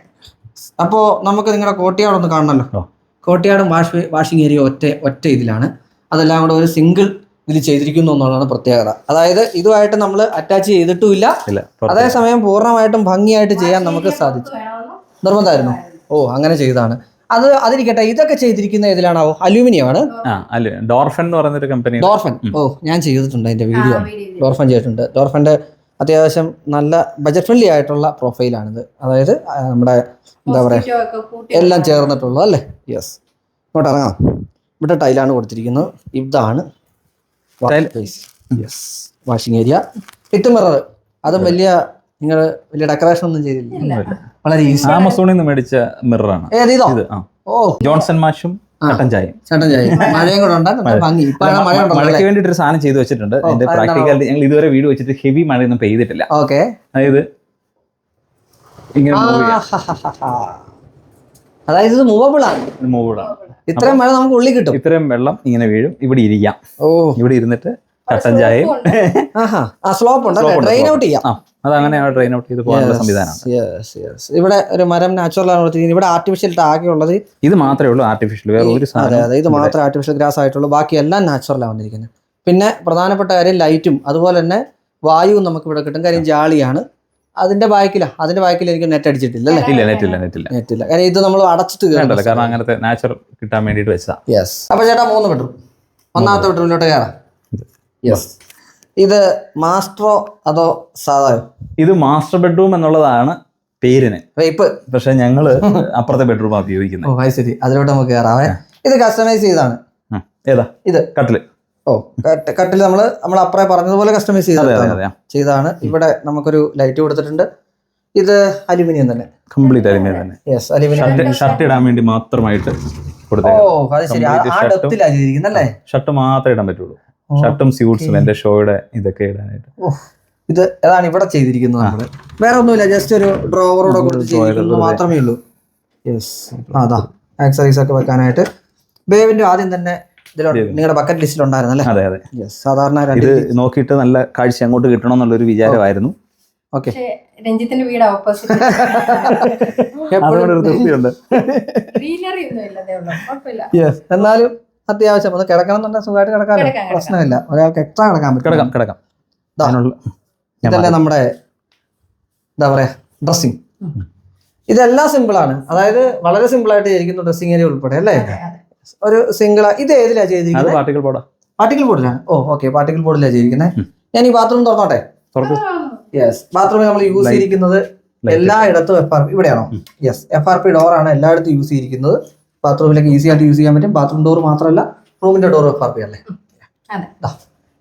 അതെ അതെ അപ്പോ നമുക്ക് നിങ്ങളുടെ കോട്ടയാട് ഒന്ന് കാണണമല്ലോ. കോട്ടയാടും വാഷ് വാഷിംഗ് ഏരിയ ഒറ്റ ഒറ്റ ഇതിലാണ്. അതെല്ലാം കൂടെ ഒരു സിംഗിൾ ഇതിൽ ചെയ്തിരിക്കുന്നു എന്നുള്ളതാണ് പ്രത്യേകത. അതായത് ഇതുമായിട്ട് നമ്മൾ അറ്റാച്ച് ചെയ്തിട്ടുമില്ല. അതേസമയം പൂർണമായിട്ടും ഭംഗിയായിട്ട് ചെയ്യാൻ നമുക്ക് സാധിച്ചു. നിർബന്ധമായിരുന്നു. ഓ അങ്ങനെ ചെയ്തതാണ്. അത് അതിരിക്കട്ടെ ഇതൊക്കെ ചെയ്തിരിക്കുന്ന ഇതിലാണോ അലൂമിനിയം ആണ്. ആ അല്ല ഡോർഫൻ എന്ന് പറയുന്ന ഒരു കമ്പനി ഡോർഫൻ ഓ ഞാൻ ചെയ്തിട്ടുണ്ട് അതിന്റെ വീഡിയോ. ഡോർഫൻ ചെയ്തിട്ടുണ്ട്. ഡോർഫന്റെ അത്യാവശ്യം നല്ല ബജറ്റ് ഫ്രണ്ട്ലി ആയിട്ടുള്ള പ്രൊഫൈലാണിത് അതായത് നമ്മുടെ എന്താ പറയുക എല്ലാം ചേർന്നിട്ടുള്ളത് അല്ലേ? യെസ് ഇങ്ങോട്ട് ഇറങ്ങാം. ഇവിടെ ടൈലാണ് കൊടുത്തിരിക്കുന്നത്. ഇതാണ്. യെസ് വാഷിംഗ് ഏരിയ ഇട്ട് മിറർ അതും വലിയ നിങ്ങൾ വലിയ ഡെക്കറേഷൻ ഒന്നും ചെയ്തില്ല. വളരെ ഈസി ആമസോണിൽ നിന്ന് മേടിച്ച മിററാണ് ഏത് ഇതോ? ഇത് ആ. ഓ. ജോൺസൺ മാഷും ചേട്ടൻ ചായ *laughs* മഴയും കൂടെ ഭംഗി. മഴയ്ക്ക് വേണ്ടിട്ട് ഒരു സാധനം ചെയ്തു വെച്ചിട്ടുണ്ട്. എന്റെ? പ്രാക്ടിക്കാലിറ്റി ഞങ്ങൾ ഇതുവരെ വീട് വെച്ചിട്ട് ഹെവി മഴയൊന്നും പെയ്തിട്ടില്ല. ഓക്കെ. അതായത് ഇങ്ങനെ അതായത് ഇത് മൂവബിൾ ആണ്. ഇത്രയും മഴ നമുക്ക് ഉള്ളിൽ കിട്ടും. ഇത്രയും വെള്ളം ഇങ്ങനെ വീഴും. ഇവിടെ ഇരിക്കാം. ഓ. ഇവിടെ ഇരുന്നിട്ട് കട്ടൻ ചായയും സ്ലോപ്പ് ഉണ്ട്. *laughs* slope. ഔട്ട് ചെയ്യാം. അതങ്ങനെ ഡ്രെയിൻ ഔട്ട് ചെയ്ത് പോകാനുള്ള സംവിധാനമാണ്. ഇവിടെ ഒരു മരം നാച്ചുറൽ ആണ് ഇവിടെ ആർട്ടിഫിഷ്യൽ ടാഗ് ഉള്ളത് ഇത് മാത്രമേ ഉള്ളൂ ആർട്ടിഫിഷ്യൽ വേറെ ഒരു അതെ സാധനം അതെ ഇത് മാത്രമേ ആർട്ടിഫിഷ്യൽ ഗ്രാസ് ആയിട്ടുള്ളൂ. ബാക്കി എല്ലാം നാച്ചുറലാണ് വന്നിരിക്കുന്നത്. പിന്നെ പ്രധാനപ്പെട്ട കാര്യം ലൈറ്റും അതുപോലെ തന്നെ വായുവും നമുക്ക് ഇവിടെ കിട്ടും. കാര്യം ജാളിയാണ്. അതിന്റെ ബാക്കില. അതിന്റെ ബാക്കിൽ എനിക്ക് നെറ്റ് അടിച്ചിട്ടില്ല ഇല്ല നെറ്റ് ഇല്ല നെറ്റ് ഇല്ല. നെറ്റ് ഇല്ല. കാര്യം ഇത് നമ്മൾ അടച്ചിട്ട് കാരണം അങ്ങനത്തെ നാച്ചുറൽ കിട്ടാൻ വേണ്ടിയിട്ട് വെച്ചാ യെസ് അപ്പൊ ചേട്ടാ മൂന്ന് ബെഡ്റൂം ഒന്നാമത്തെ ബെഡ്റൂമിലോട്ട് കയറാം. യെസ് ഇത് മാസ്റ്ററോ അതോ സാധാരണ ഇത് മാസ്റ്റർ ബെഡ്റൂം എന്നുള്ളതാണ് പേരിന്. പക്ഷെ ഞങ്ങൾ *laughs* അപ്പുറത്തെ ബെഡ്റൂം ഉപയോഗിക്കുന്നത്. ഓ അത് ശരി. അതിലോട്ട് നമുക്ക് കയറാവേ ഇത് കസ്റ്റമൈസ് ചെയ്താണ്. ഏതാ? ഇത്. കട്ടിൽ. ഓ കട്ടിൽ നമ്മൾ നമ്മൾ അപ്പറേ പറഞ്ഞതുപോലെ കസ്റ്റമൈസ് ചെയ്ത ചെയ്താണ്. ഇവിടെ നമുക്കൊരു ലൈറ്റ് കൊടുത്തിട്ടുണ്ട്. ഇത് അലുമിനിയം തന്നെ. കംപ്ലീറ്റ് അലുമിനിയം തന്നെ. യെസ് അലുമിനിയം ഷർട്ട് ഇടാൻ വേണ്ടി മാത്രമായിട്ട് ഓ അത് ശരി. ആ- ഡെപ്തിലാണ് ചെയ്തിരിക്കുന്നത് അല്ലേ. ഷർട്ട് മാത്രമേ ഇടാൻ പറ്റുള്ളൂ. ഷർട്ടും സ്യൂട്ട്സും എന്റെ ഷോയുടെ ഇതൊക്കെ ഇടാനായിട്ട്. ഇത് അതാണ് ഇവിടെ ചെയ്തിരിക്കുന്നത് നമ്മൾ. വേറെ ഒന്നുമില്ല ജസ്റ്റ് ഒരു ഡ്രോവറോടെ കൊടുത്ത് മാത്രമേ ഉള്ളൂ. യെസ് അതാ ആക്സറീസ് ഒക്കെ വെക്കാനായിട്ട്. ബേവിന്റെ ആദ്യം തന്നെ നിങ്ങളുടെ ബക്കറ്റ് ലിസ്റ്റിൽ ഉണ്ടായിരുന്നല്ലേ അതെ അതെ. യെസ് സാധാരണ രണ്ട് ഇത് നോക്കിയിട്ട് നല്ല കാഴ്ച അങ്ങോട്ട് കിട്ടണം എന്നുള്ളൊരു വിചാരമായിരുന്നു ഓക്കെ രഞ്ജിത്തിന്റെ വീട് ഓപ്പോസിറ്റ് ഒരു എന്നാലും അത്യാവശ്യം. ഒന്ന് കിടക്കണം എന്നുണ്ടെങ്കിൽ സുഖമായിട്ട് കിടക്കാമല്ലോ കിടക്കാം, കിടക്കാം. പ്രശ്നമില്ല. ഒരാൾക്ക് എക്സ്ട്രാ കിടക്കാൻ പറ്റും. കിടക്കാം കിടക്കാം. ഇതല്ലേ നമ്മുടെ എന്താ പറയാ ഡ്രസ്സിങ് ഇതെല്ലാം സിമ്പിളാണ് അതായത് വളരെ സിമ്പിൾ ആയിട്ട് ചെയ്തിരിക്കുന്നു ഡ്രസ്സിംഗ് ഏരിയ ഉൾപ്പെടെ അല്ലേ. ഒരു സിംഗിൾ ഇത് ഏതിലാ ചെയ്തിരിക്കുന്നത്? പാർട്ടിക്കൽ ബോർഡ് പാർട്ടിക്കൽ ബോർഡിലാണ് ഓ ഓക്കെ പാർട്ടിക്കൽ ബോർഡിലാണ് ചെയ്തിരിക്കുന്നത് ഞാൻ ഈ ബാത്റൂം തുറന്നോട്ടെ? തുറക്ക്. യെസ് ബാത്റൂമിൽ നമ്മൾ യൂസ് ചെയ്തിരിക്കുന്നത്. എല്ലായിടത്തും എഫ് ആർ പി ഇവിടെയാണോ? യെസ് എഫ് ആർ പി ഡോറാണ് എല്ലായിടത്തും യൂസ് ചെയ്തിരിക്കുന്നത്. ബാത്റൂമിലേക്ക് ഈസി ആയിട്ട് യൂസ് ചെയ്യാൻ പറ്റും. ബാത്റൂം ഡോർ മാത്രമല്ല റൂമിന്റെ ഡോർ എഫ് ആർ പി അല്ലേ അതെ. ദാ,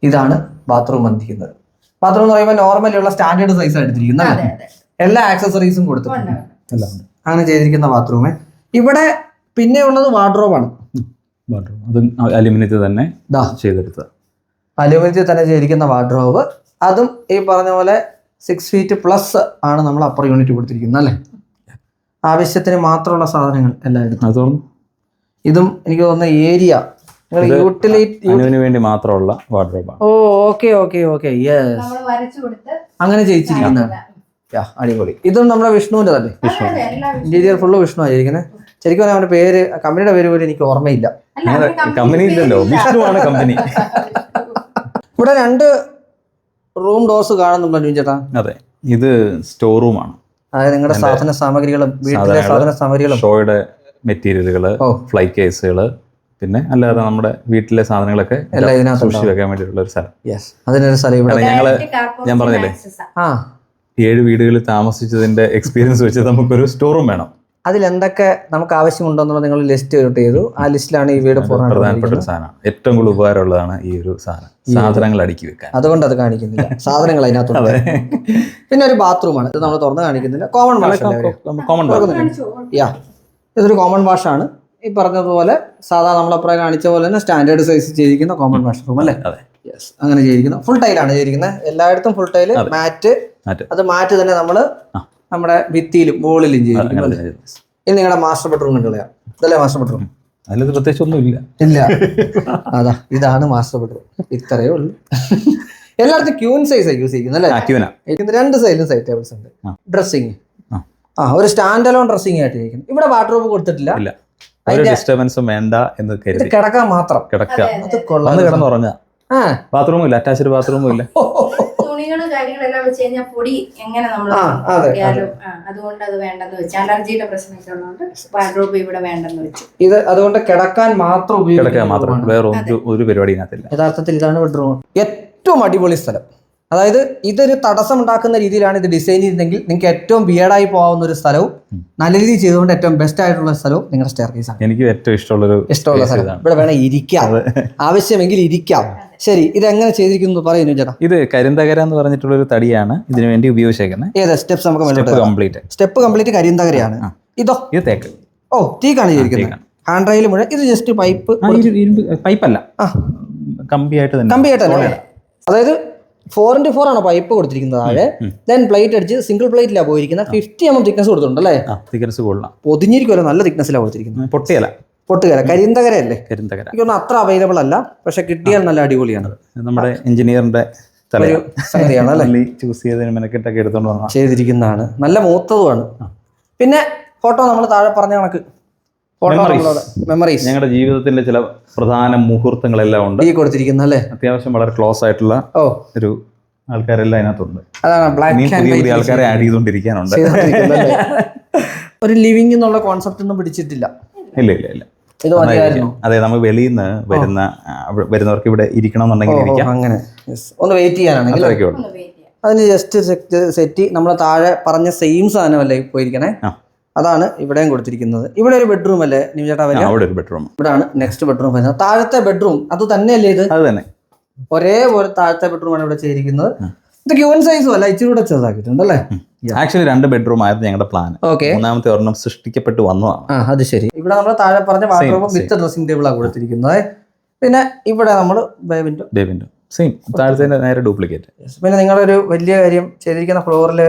ഇതാണ് ബാത്റൂം വന്നിരിക്കുന്നത്. ബാത്റൂം എന്ന് പറയുമ്പോൾ നോർമലി ഉള്ള സ്റ്റാൻഡേർഡ് സൈസ് എടുത്തിരിക്കുന്നത് അതെ അതെ. എല്ലാ ആക്സസറീസും കൊടുത്തിട്ടുണ്ട്. അങ്ങനെ ചെയ്തിരിക്കുന്ന ബാത്റൂമെ ഇവിടെ പിന്നെ ഉള്ളത് വാർഡ്രോബാണ് അലുമിനിയത്തിൽ തന്നെ ദാ. ചെയ്തെടുത്തത്. അലുമിനിയത്തിൽ തന്നെ ചെയ്തിരിക്കുന്ന വാർഡ്രോബ് അതും ഈ പറഞ്ഞ പോലെ സിക്സ് ഫീറ്റ് പ്ലസ് ആണ് നമ്മൾ അപ്പർ യൂണിറ്റ് കൊടുത്തിരിക്കുന്നത് അല്ലേ? ആവശ്യത്തിന് മാത്രമുള്ള സാധനങ്ങൾ എല്ലാം എടുത്തു. ഇതും എനിക്ക് തോന്നുന്ന ഏരിയ. യൂട്ടിലിറ്റി വേണ്ടി മാത്രമുള്ള വാർഡ്രോബാണ് ഓ ഓക്കെ ഓക്കെ ഓക്കെ. യെസ് നമ്മൾ വരച്ചു കൊടുത്ത് അങ്ങനെ ചെയ്യിച്ചിരിക്കുന്നതാണ് യാ അടിപൊളി. ഇതും നമ്മുടെ വിഷ്ണുവിന്റെ തന്നെ. ഇന്റീരിയർ ഫുള്ള് വിഷ്ണു ആയിരിക്കുന്നത് ശരിക്കും അവന്റെ പേര് കമ്പനിയുടെ പേര് പോലും എനിക്ക് ഓർമ്മയില്ല. കമ്പനി ഇല്ലല്ലോ. വിഷ്ണുവാണ് കമ്പനി ഇവിടെ രണ്ട് റൂം ഡോർസ് കാണുന്നുണ്ടോ അനുജൻ ചേട്ടാ? അതെ. ഇത് സ്റ്റോർ റൂമാണ് അതായത് നിങ്ങളുടെ സാധന സാമഗ്രികളും വീട്ടിലെ സാധന സാമഗ്രികളും. ഷോയുടെ മെറ്റീരിയലുകൾ ഫ്ലൈ കേസുകൾ പിന്നെ അല്ലാതെ നമ്മുടെ വീട്ടിലെ സാധനങ്ങളൊക്കെ സൂക്ഷിച്ചു വെക്കാൻ വേണ്ടിയിട്ടുള്ള ഒരു സ്ഥലം. യെസ് അതിനൊരു സ്ഥലം ഇവിടെ. ഞങ്ങൾ ഞാൻ പറഞ്ഞില്ലേ? ഏഴ് വീടുകളിൽ താമസിച്ചതിന്റെ എക്സ്പീരിയൻസ് വെച്ച് നമുക്കൊരു സ്റ്റോറും വേണം. അതിൽ എന്തൊക്കെ നമുക്ക് ആവശ്യമുണ്ടോ എന്നുള്ളത് നിങ്ങൾ ലിസ്റ്റ് ഔട്ട് ചെയ്തു. ആ ലിസ്റ്റിലാണ് ഈ വീട് പൂർണമായിട്ട് പ്രധാനപ്പെട്ട ഒരു സാധനം സാധനമാണ്. ഏറ്റവും കൂടുതൽ ഉപകാരമുള്ളതാണ് ഈ ഒരു സാധനം. സാധനങ്ങൾ അടുക്കി വെക്കാൻ. അതുകൊണ്ട് അത് കാണിക്കുന്നില്ല. *laughs* സാധനങ്ങൾ അതിനകത്തുണ്ട് അതെ. പിന്നെ ഒരു ബാത്റൂമാണ് ഇത് നമ്മൾ തുറന്ന് കാണിക്കുന്നില്ല. Common common. യാ ഇതൊരു കോമൺ വാഷാണ് ഈ പറഞ്ഞതുപോലെ സാധാ നമ്മളപ്പുറം കാണിച്ച പോലെ തന്നെ സ്റ്റാൻഡേർഡ് സൈസ് ചെയ്തിരിക്കുന്ന കോമൺ വാഷ് റൂം അല്ലേ? അതെ യെസ് അങ്ങനെ ചെയ്തിരിക്കുന്നത് ഫുൾ ടൈലാണ് ചെയ്തിരിക്കുന്നത്. എല്ലായിടത്തും ഫുൾ ടൈൽ മാറ്റ്. അത് മാറ്റ് തന്നെ നമ്മൾ നമ്മുടെ ഭിത്തിയിലും മുകളിലും ചെയ്തിരിക്കുന്നത്? ഇനി നിങ്ങളുടെ മാസ്റ്റർ ബെഡ്റൂം കണ്ടു കളയാം. ഇതല്ലേ മാസ്റ്റർ ബെഡ്റൂം അതിലത് പ്രത്യേകിച്ച് ഒന്നും ഇല്ല. അതാ ഇതാണ് മാസ്റ്റർ ബെഡ്റൂം ഇത്രയേ ഉള്ളൂ. എല്ലായിടത്തും ക്യൂൻ സൈസ് യൂസ് ചെയ്യുന്നത് അല്ലേ? രണ്ട് സൈഡിലും സൈഡ് ടേബിൾസ് ഉണ്ട്. ഡ്രസ്സിങ് ആ. ഒരു സ്റ്റാൻഡ് അലോൺ ഡ്രസ്സിംഗ് ആയിട്ട് ഇരിക്കുന്നു ഇവിടെ വാർഡ്രോബ് കൊടുത്തിട്ടില്ല ഡിസ്റ്റർബൻസും വേണ്ട എന്ന് ഇത് കരുതി. കിടക്കാൻ മാത്രം. കിടക്കുക വന്ന് കിടന്നുറങ്ങുക ആ. ബാത്റൂമും ഇല്ല. അറ്റാച്ച്ഡ് ബാത്റൂമും ഇല്ല. തുണികളും കാര്യങ്ങളെല്ലാം വെച്ച് കഴിഞ്ഞാൽ പൊടി എങ്ങനെ നമ്മൾ ആ, അതുകൊണ്ട് അത് വേണ്ടെന്ന് വെച്ചു. അലർജിയുടെ പ്രശ്നമൊക്കെ ഉള്ളതുകൊണ്ട് വാർഡ്രോബ് ഇവിടെ വേണ്ടെന്ന് വെച്ചു. ഇത് അതുകൊണ്ട് കിടക്കാൻ മാത്രം ഉപയോഗിക്കുന്ന മാത്രം. വേറെ ഒരു ഒരു പരിപാടി ഇതിനകത്തില്ല യഥാർത്ഥത്തിൽ ഇതാണ് ബെഡ്റൂം ഏറ്റവും അടിപൊളി സ്ഥലം. അതായത് ഇതൊരു തടസ്സം ഉണ്ടാക്കുന്ന രീതിയിലാണ് ഇത് ഡിസൈൻ ചെയ്തെങ്കിൽ നിങ്ങൾക്ക് ഏറ്റവും ബിയർഡായി പോകാവുന്ന ഒരു സ്ഥലവും നല്ല രീതിയിൽ ചെയ്തുകൊണ്ട് ഏറ്റവും ബെസ്റ്റ് ആയിട്ടുള്ള സ്ഥലവും നിങ്ങളുടെ സ്റ്റെയർ കേസ് ആണ്. എനിക്ക് ഏറ്റവും ഇഷ്ടമുള്ളൊരു ഇഷ്ടമുള്ള space സ്ഥലം. ഇവിടെ വേണേ ഇരിക്കാം. ആവശ്യമെങ്കിൽ ഇരിക്കാം. ശരി ഇത് എങ്ങനെ ചെയ്തിരിക്കുന്നു പറയുന്നു ചേട്ടാ. ഇത് കരിന്തകര എന്ന് പറഞ്ഞിട്ടുള്ള ഒരു തടിയാണ്. ഇതിനു വേണ്ടി ഉപയോഗിച്ചേക്കുന്നത് ഏതാ? സ്റ്റെപ്സ് നമുക്ക് കംപ്ലീറ്റ് സ്റ്റെപ്പ് കംപ്ലീറ്റ് കരിന്തകരയാണ്. ഇതോ? ഇത് തേക്ക്. ഓ തീക്കാണ് ചെയ്തിരിക്കുന്നത് ഹാൻഡ് റൈൽ മുഴുവൻ ഇത് ജസ്റ്റ് പൈപ്പ് പൈപ്പല്ല കമ്പിയായിട്ട് തന്നെ. കമ്പിയായിട്ട് തന്നെ. അതായത് ഫോർ ഇന്റു ഫോർ ആണ് പൈപ്പ് കൊടുത്തിരിക്കുന്നത് താഴെ? ദെൻ പ്ലേറ്റ് അടിച്ച് സിംഗിൾ പ്ലേറ്റിലാണ് പോയിരിക്കുന്നത്. ഫിഫ്റ്റി എം എം തിക്നസ് കൊടുത്തിട്ടുണ്ട് അല്ലേ ആ തികരസ് കൊള്ളാം. പൊതിഞ്ഞിരിക്കുമല്ലോ നല്ല തിക്നസ്സിലാണ് കൊടുത്തിരിക്കുന്നത്. പൊട്ടിയല. പൊട്ടുകര കരിന്തകര. എനിക്ക് ഒന്നും അത്ര അവൈലബിൾ അല്ല പക്ഷെ കിട്ടിയാൽ നല്ല അടിപൊളിയാണ്. നമ്മുടെ എഞ്ചിനീയറിന്റെ അല്ലേ? ചൂസ് ചെയ്തതിന് എടുത്തോണ്ട് ചെയ്തിരിക്കുന്നതാണ്. നല്ല മൂത്തതുമാണ്. പിന്നെ ഫോട്ടോ നമ്മൾ താഴെ പറഞ്ഞ കണക്ക്. മെമ്മറീസ് ഞങ്ങളുടെ ജീവിതത്തിന്റെ ചില പ്രധാന മുഹൂർത്തങ്ങളെല്ലാം ഉണ്ട്. ഈ കൊടുത്തിരിക്കുന്ന അല്ലേ? അത്യാവശ്യം വളരെ ക്ലോസ് ആയിട്ടുള്ള ഓ. ഒരു ആൾക്കാരെല്ലാം അതിനകത്തുണ്ട്. അതാണ് ബ്ലാക്ക് ആൻഡ് പുതിയ പുതിയ വൈറ്റ് ആൾക്കാരെ ആഡ് ചെയ്തുകൊണ്ടിരിക്കാനുണ്ട് *laughs* ഒരു ലിവിംഗ് എന്നുള്ള കോൺസെപ്റ്റ് ഒന്നും പിടിച്ചിട്ടില്ല. ഇല്ല ഇല്ല ഇല്ല. അതെ നമ്മൾ വെളിയിൽ നിന്ന് വരുന്ന വരുന്നവർക്ക് ഇവിടെ ഇരിക്കണം എന്നുണ്ടെങ്കിൽ ഇരിക്കാം. അങ്ങനെ. ഒന്ന് വെയിറ്റ് ചെയ്യാനാണെങ്കിൽ ഒന്ന് വെയിറ്റ് ചെയ്യാം. അതിന് ജസ്റ്റ് സെറ്റ് നമ്മൾ താഴെ പറഞ്ഞ സെയിം സാധനമല്ലേ അല്ലേ പോയിരിക്കണേ? ആ. അതാണ് ഇവിടെയും കൊടുത്തിരിക്കുന്നത്. ഇവിടെ ഒരു ബെഡ്റൂം അല്ലേ നിം ചേട്ടാ വരിക അവിടെ ഒരു ബെഡ്റൂം ഇവിടാണ് നെക്സ്റ്റ് ബെഡ്റൂം വരുന്നത്. താഴത്തെ ബെഡ്റൂം അത് തന്നെയല്ലേ ഇത്? അത് തന്നെ. ഒരേപോലെ താഴത്തെ ബെഡ്റൂം ആണ് ഇവിടെ ചെയ്തിരിക്കുന്നത്. ഇത് ക്യൂൻ സൈസും അല്ല ഇച്ചിരി കൂടെ ചെറുതാക്കിയിട്ടുണ്ട് അല്ലേ? ആക്ച്വലി രണ്ട് ബെഡ്റൂം ആയിരുന്നു ഞങ്ങളുടെ പ്ലാൻ ഓക്കെ മൂന്നാമത്തെ ഒരെണ്ണം സൃഷ്ടിക്കപ്പെട്ട് വന്നതാണ്. ആ അത് ശരി. ഇവിടെ നമ്മൾ താഴെ പറഞ്ഞ വാർഡ്രോബും വിത്ത് ഡ്രസ്സിംഗ് ടേബിളാണ് കൊടുത്തിരിക്കുന്നത്. പിന്നെ ഇവിടെ നമ്മൾ ബേബിന്റെ വിൻഡോ സെയിം താഴത്തെ നേരെ ഡ്യൂപ്ലിക്കേറ്റ് പിന്നെ നിങ്ങളൊരു വലിയ കാര്യം ചെയ്തിരിക്കുന്ന ഫ്ലോറിൽ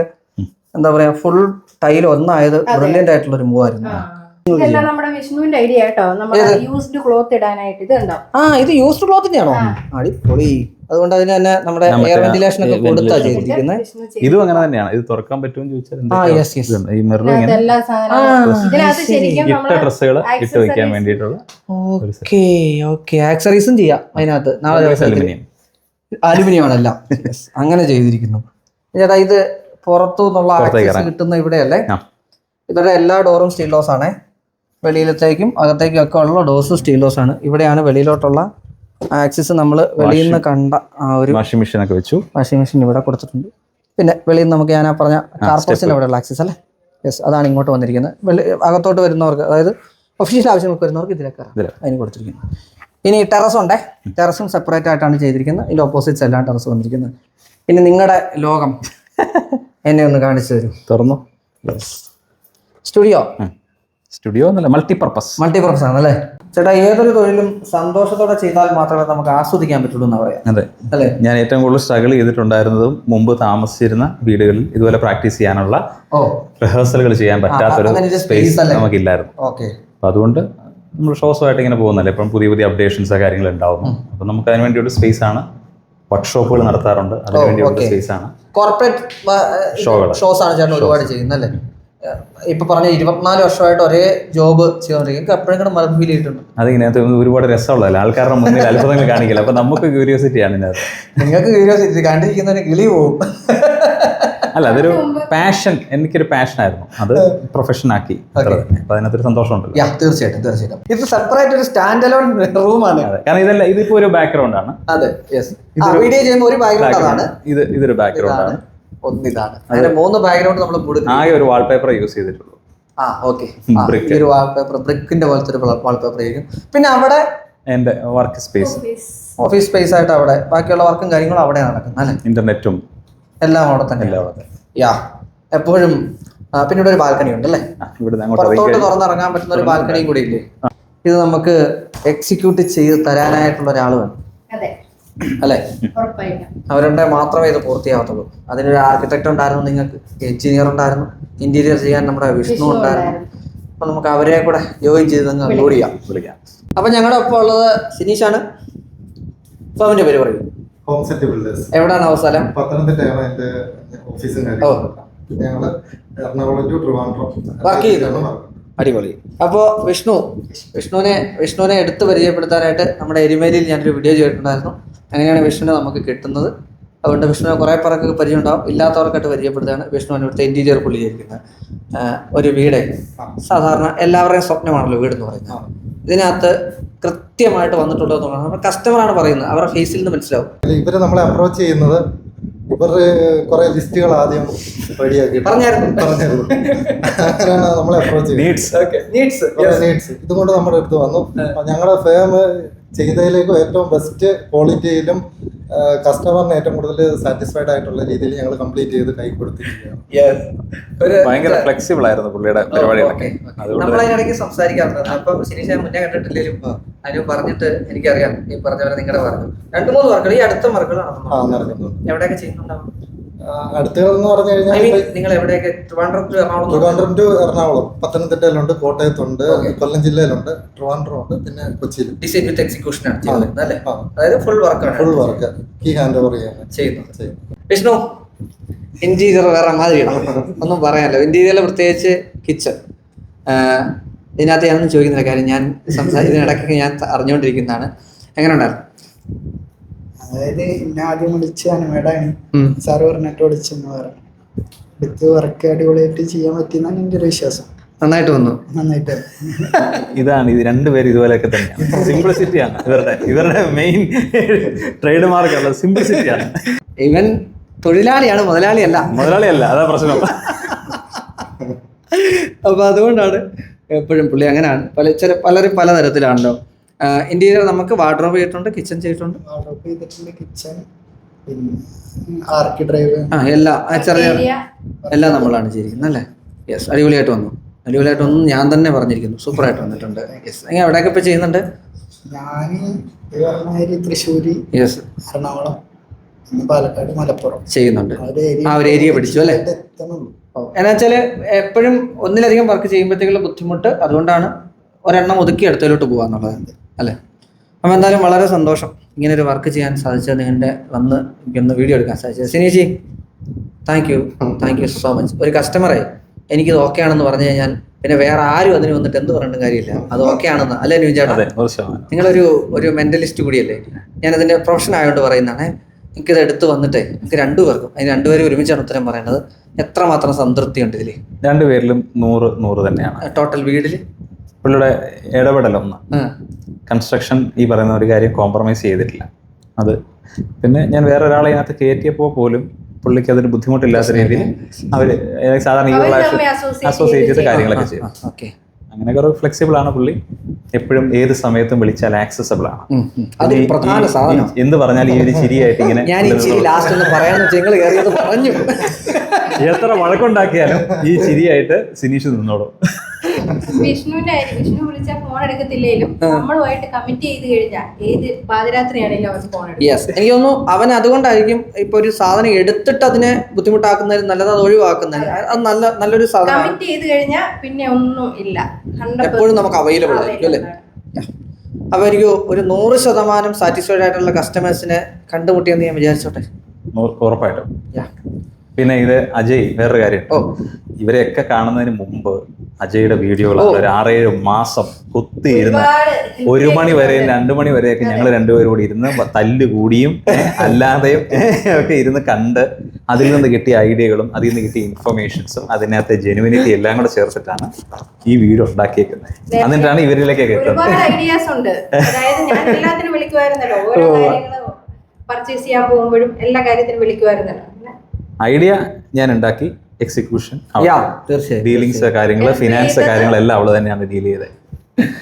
എന്താ പറയാ ഫുൾ ടൈൽ ഒന്നായത് ബ്രില്യന്റ് ആയിട്ടുള്ള ഒരു മൂവായിരുന്നു. ആ. ഇതെല്ലാം നമ്മുടെ വിഷ്ണുവിന്റെ ഐഡിയ കേട്ടോ നമ്മൾ യൂസ്ഡ് ക്ലോത്ത് ഇടാനായിട്ട്. ഇത് ഉണ്ടോ ആ ഇത് യൂസ്ഡ് ക്ലോത്ത് ആണോ അടിപൊളി. അതുകൊണ്ട് അതിന് തന്നെ നമ്മുടെ എയർ വെന്റിലേഷൻ ഒക്കെ കൊടുത്താ. ചെയ്തിരിക്കുന്നത് ഇതും അങ്ങനെ തന്നെയാണ്. ഇത് തുറക്കാൻ പറ്റുമെന്ന് ചോദിച്ചാൽ. ഈ മിറർ ഇട്ട ഡ്രസ്സുകൾ ഇട്ട് വെക്കാൻ. വേണ്ടിയിട്ടുള്ള ഓക്കെ ഓക്കെ. ആക്സറീസും ചെയ്യാം അതിനകത്ത്. നാളെ ദിവസം അലുമിനിയം അലുമിനിയം ആണല്ല. അങ്ങനെ ചെയ്തിരിക്കുന്നു. ചേട്ടാ ഇത് പുറത്തു നിന്നുള്ള ആക്സസ് കിട്ടുന്ന ഇവിടെയല്ലേ? ഇവരുടെ എല്ലാ ഡോറും സ്റ്റീൽ ലോസ് ആണ്. വെളിയിലത്തേക്കും അകത്തേക്കും ഒക്കെ ഉള്ള ഡോസ് സ്റ്റീൽ ലോസ് ആണ്. ഇവിടെയാണ് വെളിയിലോട്ടുള്ള ആക്സസ് നമ്മൾ വെളിയിൽ നിന്ന് കണ്ട ആ ഒരു വാഷിംഗ് മെഷീൻ ഒക്കെ വെച്ചു. വാഷിംഗ് മെഷീൻ ഇവിടെ കൊടുത്തിട്ടുണ്ട്. പിന്നെ വെളിയിൽ നിന്ന് നമുക്ക് ഞാൻ ആ പറഞ്ഞ കാർപോസിന്റെ ഉള്ള ആക്സസ് അല്ലേ? യെസ് അതാണ് ഇങ്ങോട്ട് വന്നിരിക്കുന്നത്. വെളി അകത്തോട്ട് വരുന്നവർക്ക് അതായത് ഒഫീഷ്യൽ ആവശ്യങ്ങൾക്ക് വരുന്നവർക്ക് ഇതിലേക്ക്. അതിന് കൊടുത്തിരിക്കുന്നു. ഇനി ടെറസ് ഉണ്ടേ? ടെറസും സെപ്പറേറ്റ് ആയിട്ടാണ് ചെയ്തിരിക്കുന്നത്. ഇതിന്റെ ഓപ്പോസിറ്റ്സ് എല്ലാം ടെറസ് വന്നിരിക്കുന്നത്. ഇനി നിങ്ങളുടെ ലോകം. *laughs* എന്നെ ഒന്ന് കാണിച്ചു തരും. തുറന്നു. സ്റ്റുഡിയോ സ്റ്റുഡിയോ എന്നല്ല മൾട്ടിപർപ്പസ് മൾട്ടിപർപ്പസ് ആണല്ലേ? ചേട്ടാ ഏതൊരു തൊഴിലും സന്തോഷത്തോടെ ചെയ്താൽ മാത്രമേ നമുക്ക് ആസ്വദിക്കാൻ പറ്റുള്ളൂ എന്ന് പറയാം? അതെ. അല്ലേ? ഞാൻ ഏറ്റവും കൂടുതൽ സ്ട്രഗിൾ ചെയ്തിട്ടുണ്ടായിരുന്നതും മുമ്പ് താമസിച്ചിരുന്ന വീടുകളിൽ ഇതുപോലെ പ്രാക്ടീസ് ചെയ്യാനുള്ള ഓ. റിഹേഴ്സലുകൾ ചെയ്യാൻ പറ്റാത്തൊരു സ്പേസ്? നമുക്കില്ലായിരുന്നു. ഓക്കെ അപ്പൊ അതുകൊണ്ട് നമ്മൾ ഷോസ് ആയിട്ട് ഇങ്ങനെ പോകുന്നല്ലേ ഇപ്പം പുതിയ പുതിയ അപ്ഡേഷൻസ് കാര്യങ്ങൾ ഉണ്ടാവും അപ്പം നമുക്ക് അതിനുവേണ്ടി ഒരു സ്പേസ് ആണ് വർക്ക്ഷോപ്പുകൾ നടത്താറുണ്ട്. അതിനുവേണ്ടി ഒരു സ്പേസ് ആണ്. കോർപ്പറേറ്റ് ഷോസ് ആണ് ചേട്ടൻ ഒരുപാട് ചെയ്യുന്നത് അല്ലേ ഇപ്പൊ പറഞ്ഞ ഇരുപത്തിനാല് വർഷമായിട്ട് ഒരേ ജോബ് ചെയ്തോണ്ടിരിക്കും എപ്പോഴെങ്കിലും മലം ഫീൽ ചെയ്തിട്ടുണ്ട്. ഒരുപാട് രസമുള്ളതല്ല? ആൾക്കാരുടെ മുന്നിൽ അത്ഭുതങ്ങൾ കാണിക്കില്ല? അപ്പൊ നമുക്ക് ക്യൂരിയോസിറ്റി ആണ് ഇതിനകത്ത്. നിങ്ങൾക്ക് ക്യൂരിയോസിറ്റി കണ്ടിരിക്കുന്നതിന് കിളി പോവും. അല്ല അതൊരു പാഷൻ എനിക്കൊരു പാഷൻ ആയിരുന്നു. അത് പ്രൊഫഷൻ ആക്കി അപ്പം അതിനകത്തൊരു സന്തോഷമുണ്ടല്ലോ. യാ തീർച്ചയായിട്ടും തീർച്ചയായിട്ടും. ഇത് സെപ്പറേറ്റ് ഒരു സ്റ്റാൻഡ് അലോൺ റൂമാണ് അതെ. കാരണം ഇതല്ല ഇതിപ്പോ ഒരു ബാക്ക്ഗ്രൗണ്ട് ആണ്. അതെ യെസ് വീഡിയോ ചെയ്യുമ്പോൾ ഒരു ബാക്ക്ഗ്രൗണ്ട് അതാണ്. ഇത് ഇതൊരു ബാക്ക്ഗ്രൗണ്ട് ആണ്. ഒന്നിതാണ്. അങ്ങനെ മൂന്ന് ബാക്ക്ഗ്രൗണ്ട് നമ്മൾ ആകെ ഒരു വാൾപേപ്പർ യൂസ് ചെയ്തിട്ടുള്ളൂ. ആ ഓക്കെ. ഒരു വാൾപേപ്പർ ബ്രിക്കിന്റെ പോലത്തെ ഒരു വാൾപേപ്പർ ആയിരിക്കും. പിന്നെ അവിടെ എന്റെ വർക്ക് സ്പേസ് ഓഫീസ് സ്പേസ് ആയിട്ട് അവിടെ ബാക്കിയുള്ള വർക്കും കാര്യങ്ങളും അവിടെ നടക്കുന്നത് അല്ലേ? ഇന്റർനെറ്റും എല്ലാം അവിടെ തന്നെ. എല്ലാം അവിടെ യാ എപ്പോഴും പിന്നെ ഇവിടെ ഒരു ബാൽക്കണി ഉണ്ട് അല്ലേ? പുറത്തോട്ട് തുറന്നിറങ്ങാൻ പറ്റുന്ന ഒരു ബാൽക്കണിയും കൂടി ഇല്ലേ? ഇത് നമുക്ക് എക്സിക്യൂട്ട് ചെയ്ത് തരാനായിട്ടുള്ള ഒരാൾ വേണം. അല്ലെ? അവരുടെ മാത്രമേ ഇത് പൂർത്തിയാവത്തുള്ളൂ. അതിനൊരു ആർക്കിടെക്ട് ഉണ്ടായിരുന്നു നിങ്ങൾക്ക് എഞ്ചിനീയർ ഉണ്ടായിരുന്നു. ഇന്റീരിയർ ചെയ്യാൻ നമ്മുടെ വിഷ്ണു ഉണ്ടായിരുന്നു. അപ്പൊ നമുക്ക് അവരെ കൂടെ ജോയിൻ ചെയ്ത് അങ്ങ് അപ്ലോഡ് ചെയ്യാം. അപ്പൊ ഞങ്ങളുടെ ഒപ്പം ഉള്ളത് സിനീഷാണ്. അവന്റെ പേര് പറയൂ. ഹോം സെറ്റ് ബിൽഡേഴ്സ് എവിടെയാണ് അവസാനം? പത്തനംതിട്ടയാണ് എന്റെ ഓഫീസും കാര്യങ്ങളും ഞങ്ങൾ എറണാകുളം ടു ട്രിവാൻഡ്രം. വർക്ക് ചെയ്യുന്നു. അടിപൊളി. അപ്പോൾ വിഷ്ണു വിഷ്ണുവിനെ വിഷ്ണുവിനെ എടുത്ത് പരിചയപ്പെടുത്താനായിട്ട് നമ്മുടെ എരിമേലിയിൽ ഞാനൊരു വീഡിയോ ചെയ്തിട്ടുണ്ടായിരുന്നു. അങ്ങനെയാണ് വിഷ്ണുവിനെ നമുക്ക് കിട്ടുന്നത്? അതുകൊണ്ട് വിഷ്ണുവിനെ കുറേ പേർക്ക് പരിചയം ഉണ്ടാവും ഇല്ലാത്തവർക്കായിട്ട് പരിചയപ്പെടുത്തുകയാണ് വിഷ്ണുവിന് ഇവിടുത്തെ ഇന്റീരിയർ പുള്ളി ഒരു വീട്. സാധാരണ എല്ലാവരുടെയും സ്വപ്നമാണല്ലോ വീട് എന്ന് പറയുന്നത് ഇതിനകത്ത് കൃത്യമായിട്ട് വന്നിട്ടുള്ളത് നമ്മൾ കസ്റ്റമറാണ് പറയുന്നത്. അവരുടെ ഫേസിൽ നിന്ന് മനസ്സിലാവും. ഇവർ നമ്മളെ അപ്രോച്ച് ചെയ്യുന്നത് ഇവർ കുറെ ലിസ്റ്റുകൾ ആദ്യം റെഡിയാക്കി പറഞ്ഞായിരുന്നു. പറഞ്ഞായിരുന്നു. അങ്ങനെയാണ് നമ്മളെ അപ്രോച്ച് ചെയ്യുന്നത്. നീഡ്സ് നീഡ്സ് നീഡ്സ് ഇതുകൊണ്ട് നമ്മുടെ അടുത്ത് വന്നു. ഞങ്ങളുടെ ഫേം ചെയ്തതിലേക്കും ഏറ്റവും ബെസ്റ്റ് ക്വാളിറ്റിയിലും കസ്റ്റമറിന് ഏറ്റവും കൂടുതൽ സാറ്റിസ്ഫൈഡ് ആയിട്ടുള്ള രീതിയിൽ ഞങ്ങൾ കംപ്ലീറ്റ് ചെയ്ത് കൈ കൊടുത്തിരിക്കുകയാണ്. ഫ്ലെക്സിബിൾ ആയിരുന്നു പുള്ളിയുടെ പരിപാടികളൊക്കെ നമ്മൾ അതിനിടയ്ക്ക് സംസാരിക്കാറുണ്ട്. അപ്പൊ മുന്നേ കണ്ടിട്ടില്ലേലും അനു പറഞ്ഞിട്ട് എനിക്കറിയാം ഈ പറഞ്ഞ പോലെ നിങ്ങളുടെ വർക്ക് രണ്ടു മൂന്ന് വർക്കുകൾ ഈ അടുത്ത നടക്കുന്നുണ്ട് എവിടെയൊക്കെ ചെയ്യുന്നുണ്ടാവും? അടുത്തുകൾ എന്ന് പറഞ്ഞു കഴിഞ്ഞാൽ നിങ്ങൾ എവിടെയൊക്കെ ട്രിവാൻഡ്രം ടു എറണാകുളം പത്തനംതിട്ടയിലുണ്ട് കോട്ടയത്തുണ്ട് കൊല്ലം ജില്ലയിലുണ്ട് ട്രിവാൻഡ്രം ഉണ്ട് പിന്നെ കൊച്ചിയിലും ഡിസൈൻ വിത്ത് എക്സിക്യൂഷൻ ആണ് ചെയ്യുന്നത് അല്ലേ? അതായത് ഫുൾ വർക്കാണ് full work key hand over ചെയ്യാണ് ചെയ്യുന്നത്. ചെയ്യും വിഷ്ണു ഇന്റീരിയർ വേറെ മാതിരിയാണ്. ഒന്നും പറയാനല്ലോ. ഇന്റീരിയറിൽ പ്രത്യേകിച്ച് കിച്ചൺ ഇതിനകത്ത് ഞാനൊന്നും ചോദിക്കുന്നില്ല. കാര്യം ഞാൻ സംസാ ഇതിനിടയ്ക്ക് ഞാൻ അറിഞ്ഞുകൊണ്ടിരിക്കുന്നതാണ് എങ്ങനെ ഉണ്ടായിരുന്നു? അതായത് എന്നെ ആദ്യം വിളിച്ച് അനമേടാണ്. സാറ് പറഞ്ഞിട്ട് വിളിച്ചെന്ന് പറഞ്ഞു. എടുത്ത് വർക്ക് അടിപൊളിയായിട്ട് ചെയ്യാൻ പറ്റിയെന്നാണ് എന്റെ ഒരു വിശ്വാസം. നന്നായിട്ട് വന്നു. നന്നായിട്ട് ഇതാണ് ഇത് രണ്ടുപേരും ഇതുപോലെയൊക്കെ തന്നെയാണ്. സിംപ്ലിസിറ്റി ആണ്. ഇവരുടെ ഇവരുടെ മെയിൻ ട്രേഡ് മാർക്ക് ഉള്ളത് സിംപ്ലിസിറ്റി ആണ്. ഇവൻ തൊഴിലാളിയാണ് മുതലാളിയല്ല. മുതലാളിയല്ല അതാ പ്രശ്നം. അപ്പൊ അതുകൊണ്ടാണ് എപ്പോഴും പുള്ളി അങ്ങനെയാണ്. പല ചില പലരും പലതരത്തിലാണല്ലോ. ഇന്റീരിയർ നമുക്ക് വാർഡ്രോബ് ചെയ്തിട്ടുണ്ട് കിച്ചൺ ചെയ്തിട്ടുണ്ട്. വാർഡ്രോബ് ചെയ്തിട്ടുണ്ട് കിച്ചൺ പിന്നെ ആർക്കി ഡ്രൈവ് ആ എല്ലാം ആ ചെറിയ എല്ലാം നമ്മളാണ് ചെയ്തിരിക്കുന്നത് അല്ലേ? യെസ് അടിപൊളിയായിട്ട് വന്നു. അടിപൊളിയായിട്ട് വന്നു ഞാൻ തന്നെ പറഞ്ഞിരിക്കുന്നു. സൂപ്പറായിട്ട് വന്നിട്ടുണ്ട്. യെസ് നിങ്ങൾ എവിടെയൊക്കെ ഇപ്പൊ ചെയ്യുന്നുണ്ട്? ഞാൻ തൃശ്ശൂര് യെസ് എറണാകുളം ഇന്ന് പാലക്കാട് മലപ്പുറം. ചെയ്യുന്നുണ്ട്. ആ ഒരു ഏരിയ പിടിച്ചു അല്ലേ? എത്തണുള്ളൂ. എന്നാ വെച്ചാൽ എപ്പോഴും ഒന്നിലധികം വർക്ക് ചെയ്യുമ്പോഴത്തേക്കുള്ള ബുദ്ധിമുട്ട് അതുകൊണ്ടാണ് ഒരെണ്ണം ഒതുക്കി അടുത്തതിലോട്ട് പോകാന്നുള്ളത് അല്ലേ? അപ്പം എന്തായാലും വളരെ സന്തോഷം ഇങ്ങനെ ഒരു വർക്ക് ചെയ്യാൻ സാധിച്ചത് നിങ്ങളുടെ വന്ന് എനിക്കൊന്ന് വീഡിയോ എടുക്കാൻ സാധിച്ചത്. സിനീജി thank you thank you so much ഒരു കസ്റ്റമറെ എനിക്കിത് ഓക്കെ ആണെന്ന് പറഞ്ഞു കഴിഞ്ഞാൽ പിന്നെ വേറെ ആരും അതിന് വന്നിട്ട് എന്ത് പറയേണ്ട കാര്യമില്ല. അത് ഓക്കെ ആണെന്ന്. അല്ലേ ന്യൂജാട്ട? നിങ്ങളൊരു ഒരു മെന്റലിസ്റ്റ് കൂടിയല്ലേ? ഞാൻ അതിന്റെ പ്രൊഫഷൻ ആയതുകൊണ്ട് പറയുന്നതാണ്. എനിക്കിത് എടുത്ത് വന്നിട്ടേ എനിക്ക് രണ്ടുപേർക്കും അതിന് രണ്ടുപേരും ഒരുമിച്ചാണ് ഉത്തരം പറയുന്നത് എത്രമാത്രം സംതൃപ്തി ഉണ്ട് ഇതിൽ രണ്ടുപേരിലും നൂറ് നൂറ് തന്നെയാണ്. ടോട്ടൽ വീടിൽ പുള്ളിയുടെ ഇടപെടലൊന്ന് കൺസ്ട്രക്ഷൻ ഈ പറയുന്ന ഒരു കാര്യം കോംപ്രമൈസ് ചെയ്തിട്ടില്ല. അത് പിന്നെ ഞാൻ വേറെ ഒരാളെ അതിനകത്ത് കയറ്റിയപ്പോൾ പോലും പുള്ളിക്ക് അതിന് ബുദ്ധിമുട്ടില്ലാത്ത രീതിയിൽ അവർ സാധാരണ ഈ അവർ അസോസിയേറ്റ് ചെയ്ത് കാര്യങ്ങളൊക്കെ ചെയ്യും. അങ്ങനെ അങ്ങനെയൊക്കെ ഒരു ഫ്ലെക്സിബിൾ ആണ് പുള്ളി. എപ്പോഴും ഏത് സമയത്തും വിളിച്ചാൽ ആക്സസബിൾ ആണ്. എന്ത് പറഞ്ഞാൽ ഈ ഒരു ചിരിയായിട്ട് ഇങ്ങനെ ഞാൻ ഈ ലാസ്റ്റ് ഒന്ന് പറയാന്ന് നിങ്ങൾ കയറിയത് പറഞ്ഞു. എത്ര വഴക്കുണ്ടാക്കിയാലും ഈ ചിരിയായിട്ട് സിനീഷ് നിന്നോളും. വിഷ്ണുവിന്റെ കാര്യം വിഷ്ണു വിളിച്ചാൽ ഫോൺ എടുക്കത്തില്ലേലും നമ്മളുമായിട്ട് കമ്മിറ്റ് ചെയ്ത് കഴിഞ്ഞാൽ ഏത് പാതിരാത്രിയാണെങ്കിലും അവൻ ഫോൺ എടുക്കും. യെസ് എനിക്ക് തോന്നുന്നു അവൻ അതുകൊണ്ടായിരിക്കും ഇപ്പൊ ഒരു സാധനം എടുത്തിട്ട് അതിനെ ബുദ്ധിമുട്ടാക്കുന്നതിന് നല്ലത് അത് ഒഴിവാക്കുന്നതിന് അത്. നല്ല നല്ലൊരു സാധനം കമ്മിറ്റ് ചെയ്ത് കഴിഞ്ഞാൽ പിന്നെ ഒന്നും ഇല്ല. എപ്പോഴും നമുക്ക് അവൈലബിൾ ആയിരിക്കും അല്ലേ? അപ്പൊ എനിക്ക് ഒരു നൂറ് ശതമാനം സാറ്റിസ്ഫൈഡ് ആയിട്ടുള്ള കസ്റ്റമേഴ്സിനെ കണ്ടുമുട്ടിയെന്ന് ഞാൻ വിചാരിച്ചോട്ടെ? ഉറപ്പായിട്ടും. പിന്നെ ഇത് അജയ് വേറൊരു കാര്യം ഓ. ഇവരെയൊക്കെ കാണുന്നതിന് മുമ്പ് അജയുടെ വീഡിയോകൾ. ഒരു ആറേഴ് മാസം കുത്തി ഇരുന്ന് ഒരു മണി വരെ രണ്ടു മണി വരെയൊക്കെ ഞങ്ങൾ രണ്ടുപേരും കൂടി ഇരുന്ന് തല്ലുകൂടിയും അല്ലാതെയും ഒക്കെ ഇരുന്ന് കണ്ട് അതിൽ നിന്ന് കിട്ടിയ ഐഡിയകളും അതിൽ നിന്ന് കിട്ടിയ ഇൻഫർമേഷൻസും അതിനകത്തെ ജെനുവിനിറ്റി എല്ലാം കൂടെ ചേർത്തിട്ടാണ് ഈ വീഡിയോ ഉണ്ടാക്കിയേക്കുന്നത്. എന്നിട്ടാണ് ഇവരിലേക്കൊക്കെ എത്തുന്നത്. പർച്ചേസ് ചെയ്യാൻ പോകുമ്പോഴും എല്ലാ കാര്യത്തിനും വിളിക്കുമായിരുന്നല്ലോ. ഐഡിയ ഞാൻ ഉണ്ടാക്കി. എക്സിക്യൂഷൻ യാ ഡീലിങ്സ് കാര്യങ്ങൾ ഫിനാൻസ് കാര്യങ്ങളെല്ലാം അവൾ തന്നെയാണ് ഡീൽ ചെയ്തത്.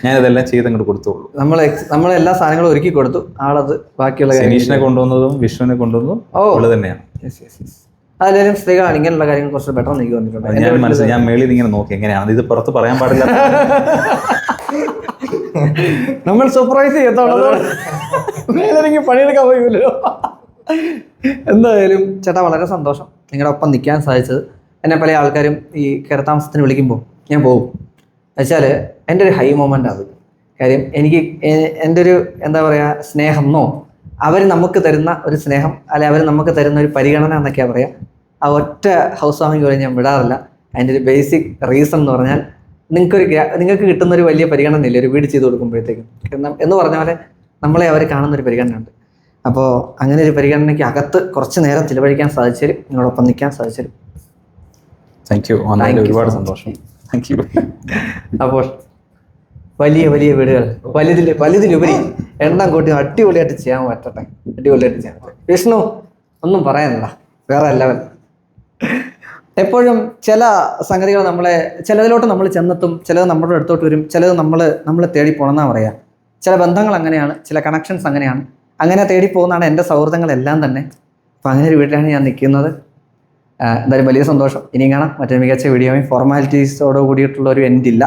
ഞാനിതെല്ലാം ചെയ്ത് അങ്ങോട്ട് കൊടുത്തോളൂ നമ്മൾ നമ്മൾ എല്ലാ സാധനങ്ങളും ഒരുക്കി കൊടുത്തു. ആളത് ബാക്കിയുള്ള സെനീഷിനെ കൊണ്ടുവന്നതും വിഷ്ണുവിനെ കൊണ്ടുവന്നതും ഓ. അവൾ തന്നെയാണ്. അതിലും സ്ത്രീകളാണ് ഇങ്ങനെയുള്ള കാര്യങ്ങൾ കുറച്ച് ബെറ്റർ എനിക്ക് തോന്നിയിട്ടുണ്ട്. ഞാൻ മനസ്സിലായി മനസ്സിൽ ഞാൻ മേളിൽ ഇങ്ങനെ നോക്കി എങ്ങനെയാണ്? ഇത് പുറത്ത് പറയാൻ പാടില്ല. *laughs* നമ്മൾ സർപ്രൈസ് ചെയ്യത്തോളൂ. മേലെനിക്ക് പണിയെടുക്കാൻ പോയില്ലോ എന്തായാലും ചേട്ടാ വളരെ സന്തോഷം നിങ്ങളുടെ ഒപ്പം നിൽക്കാൻ സാധിച്ചത്. എന്നെ പല ആൾക്കാരും ഈ കയറത്താമസത്തിന് വിളിക്കുമ്പോൾ ഞാൻ പോകും. വെച്ചാൽ എന്റെ ഒരു ഹൈ മൊമെന്റ് അത്. കാര്യം എനിക്ക് എന്റെ ഒരു എന്താ പറയുക സ്നേഹം അവർ നമുക്ക് തരുന്ന ഒരു സ്നേഹം അല്ലെ അവർ നമുക്ക് തരുന്ന ഒരു പരിഗണന എന്നൊക്കെയാ പറയുക ആ ഒറ്റ ഹൗസ് വാമിങ് പോലും ഞാൻ വിടാറില്ല. അതിന്റെ ഒരു ബേസിക് റീസൺ എന്ന് പറഞ്ഞാൽ നിങ്ങൾക്കൊരു നിങ്ങൾക്ക് കിട്ടുന്ന ഒരു വലിയ പരിഗണന ഇല്ല ഒരു വീട് ചെയ്ത് കൊടുക്കുമ്പോഴത്തേക്കും. എന്ന് പറഞ്ഞ പോലെ നമ്മളെ അവർ കാണുന്ന ഒരു പരിഗണന ഉണ്ട് അപ്പോൾ അങ്ങനെ ഒരു പരിഗണനയ്ക്ക് അകത്ത് കുറച്ച് നേരം ചിലവഴിക്കാൻ സാധിച്ചാലും നിങ്ങളൊപ്പം നിൽക്കാൻ സാധിച്ചതിൽ താങ്ക് യു ഒരുപാട്. സന്തോഷം. താങ്ക് യു അപ്പോൾ വലിയ വലിയ വീടുകൾ. വലുതിൽ വലുതിലുപരി എണ്ണം കൂട്ടി അടിപൊളിയായിട്ട് ചെയ്യാൻ പറ്റട്ടെ. അടിപൊളിയായിട്ട് ചെയ്യാൻ പറ്റട്ടെ. വിഷ്ണു ഒന്നും പറയാനില്ല. വേറെ ലെവൽ എപ്പോഴും ചില സംഗതികൾ നമ്മളെ ചിലതിലോട്ട് നമ്മൾ ചെന്നെത്തും ചിലത് നമ്മുടെ അടുത്തോട്ട് വരും ചിലത് നമ്മൾ നമ്മൾ തേടി പോകണമെന്നാണ് പറയാം. ചില ബന്ധങ്ങൾ അങ്ങനെയാണ് ചില കണക്ഷൻസ് അങ്ങനെയാണ്. അങ്ങനെ തേടി പോകുന്നതാണ് എന്റെ സൗഹൃദങ്ങളെല്ലാം തന്നെ. അപ്പം അങ്ങനെ ഒരു വീട്ടിലാണ് ഞാൻ നിൽക്കുന്നത്. എന്തായാലും വലിയ സന്തോഷം. ഇനിയും കാണാം. മറ്റേ മികച്ച വീഡിയോയും ഫോർമാലിറ്റീസോട് കൂടിയിട്ടുള്ള ഒരു എൻഡ് ഇല്ല.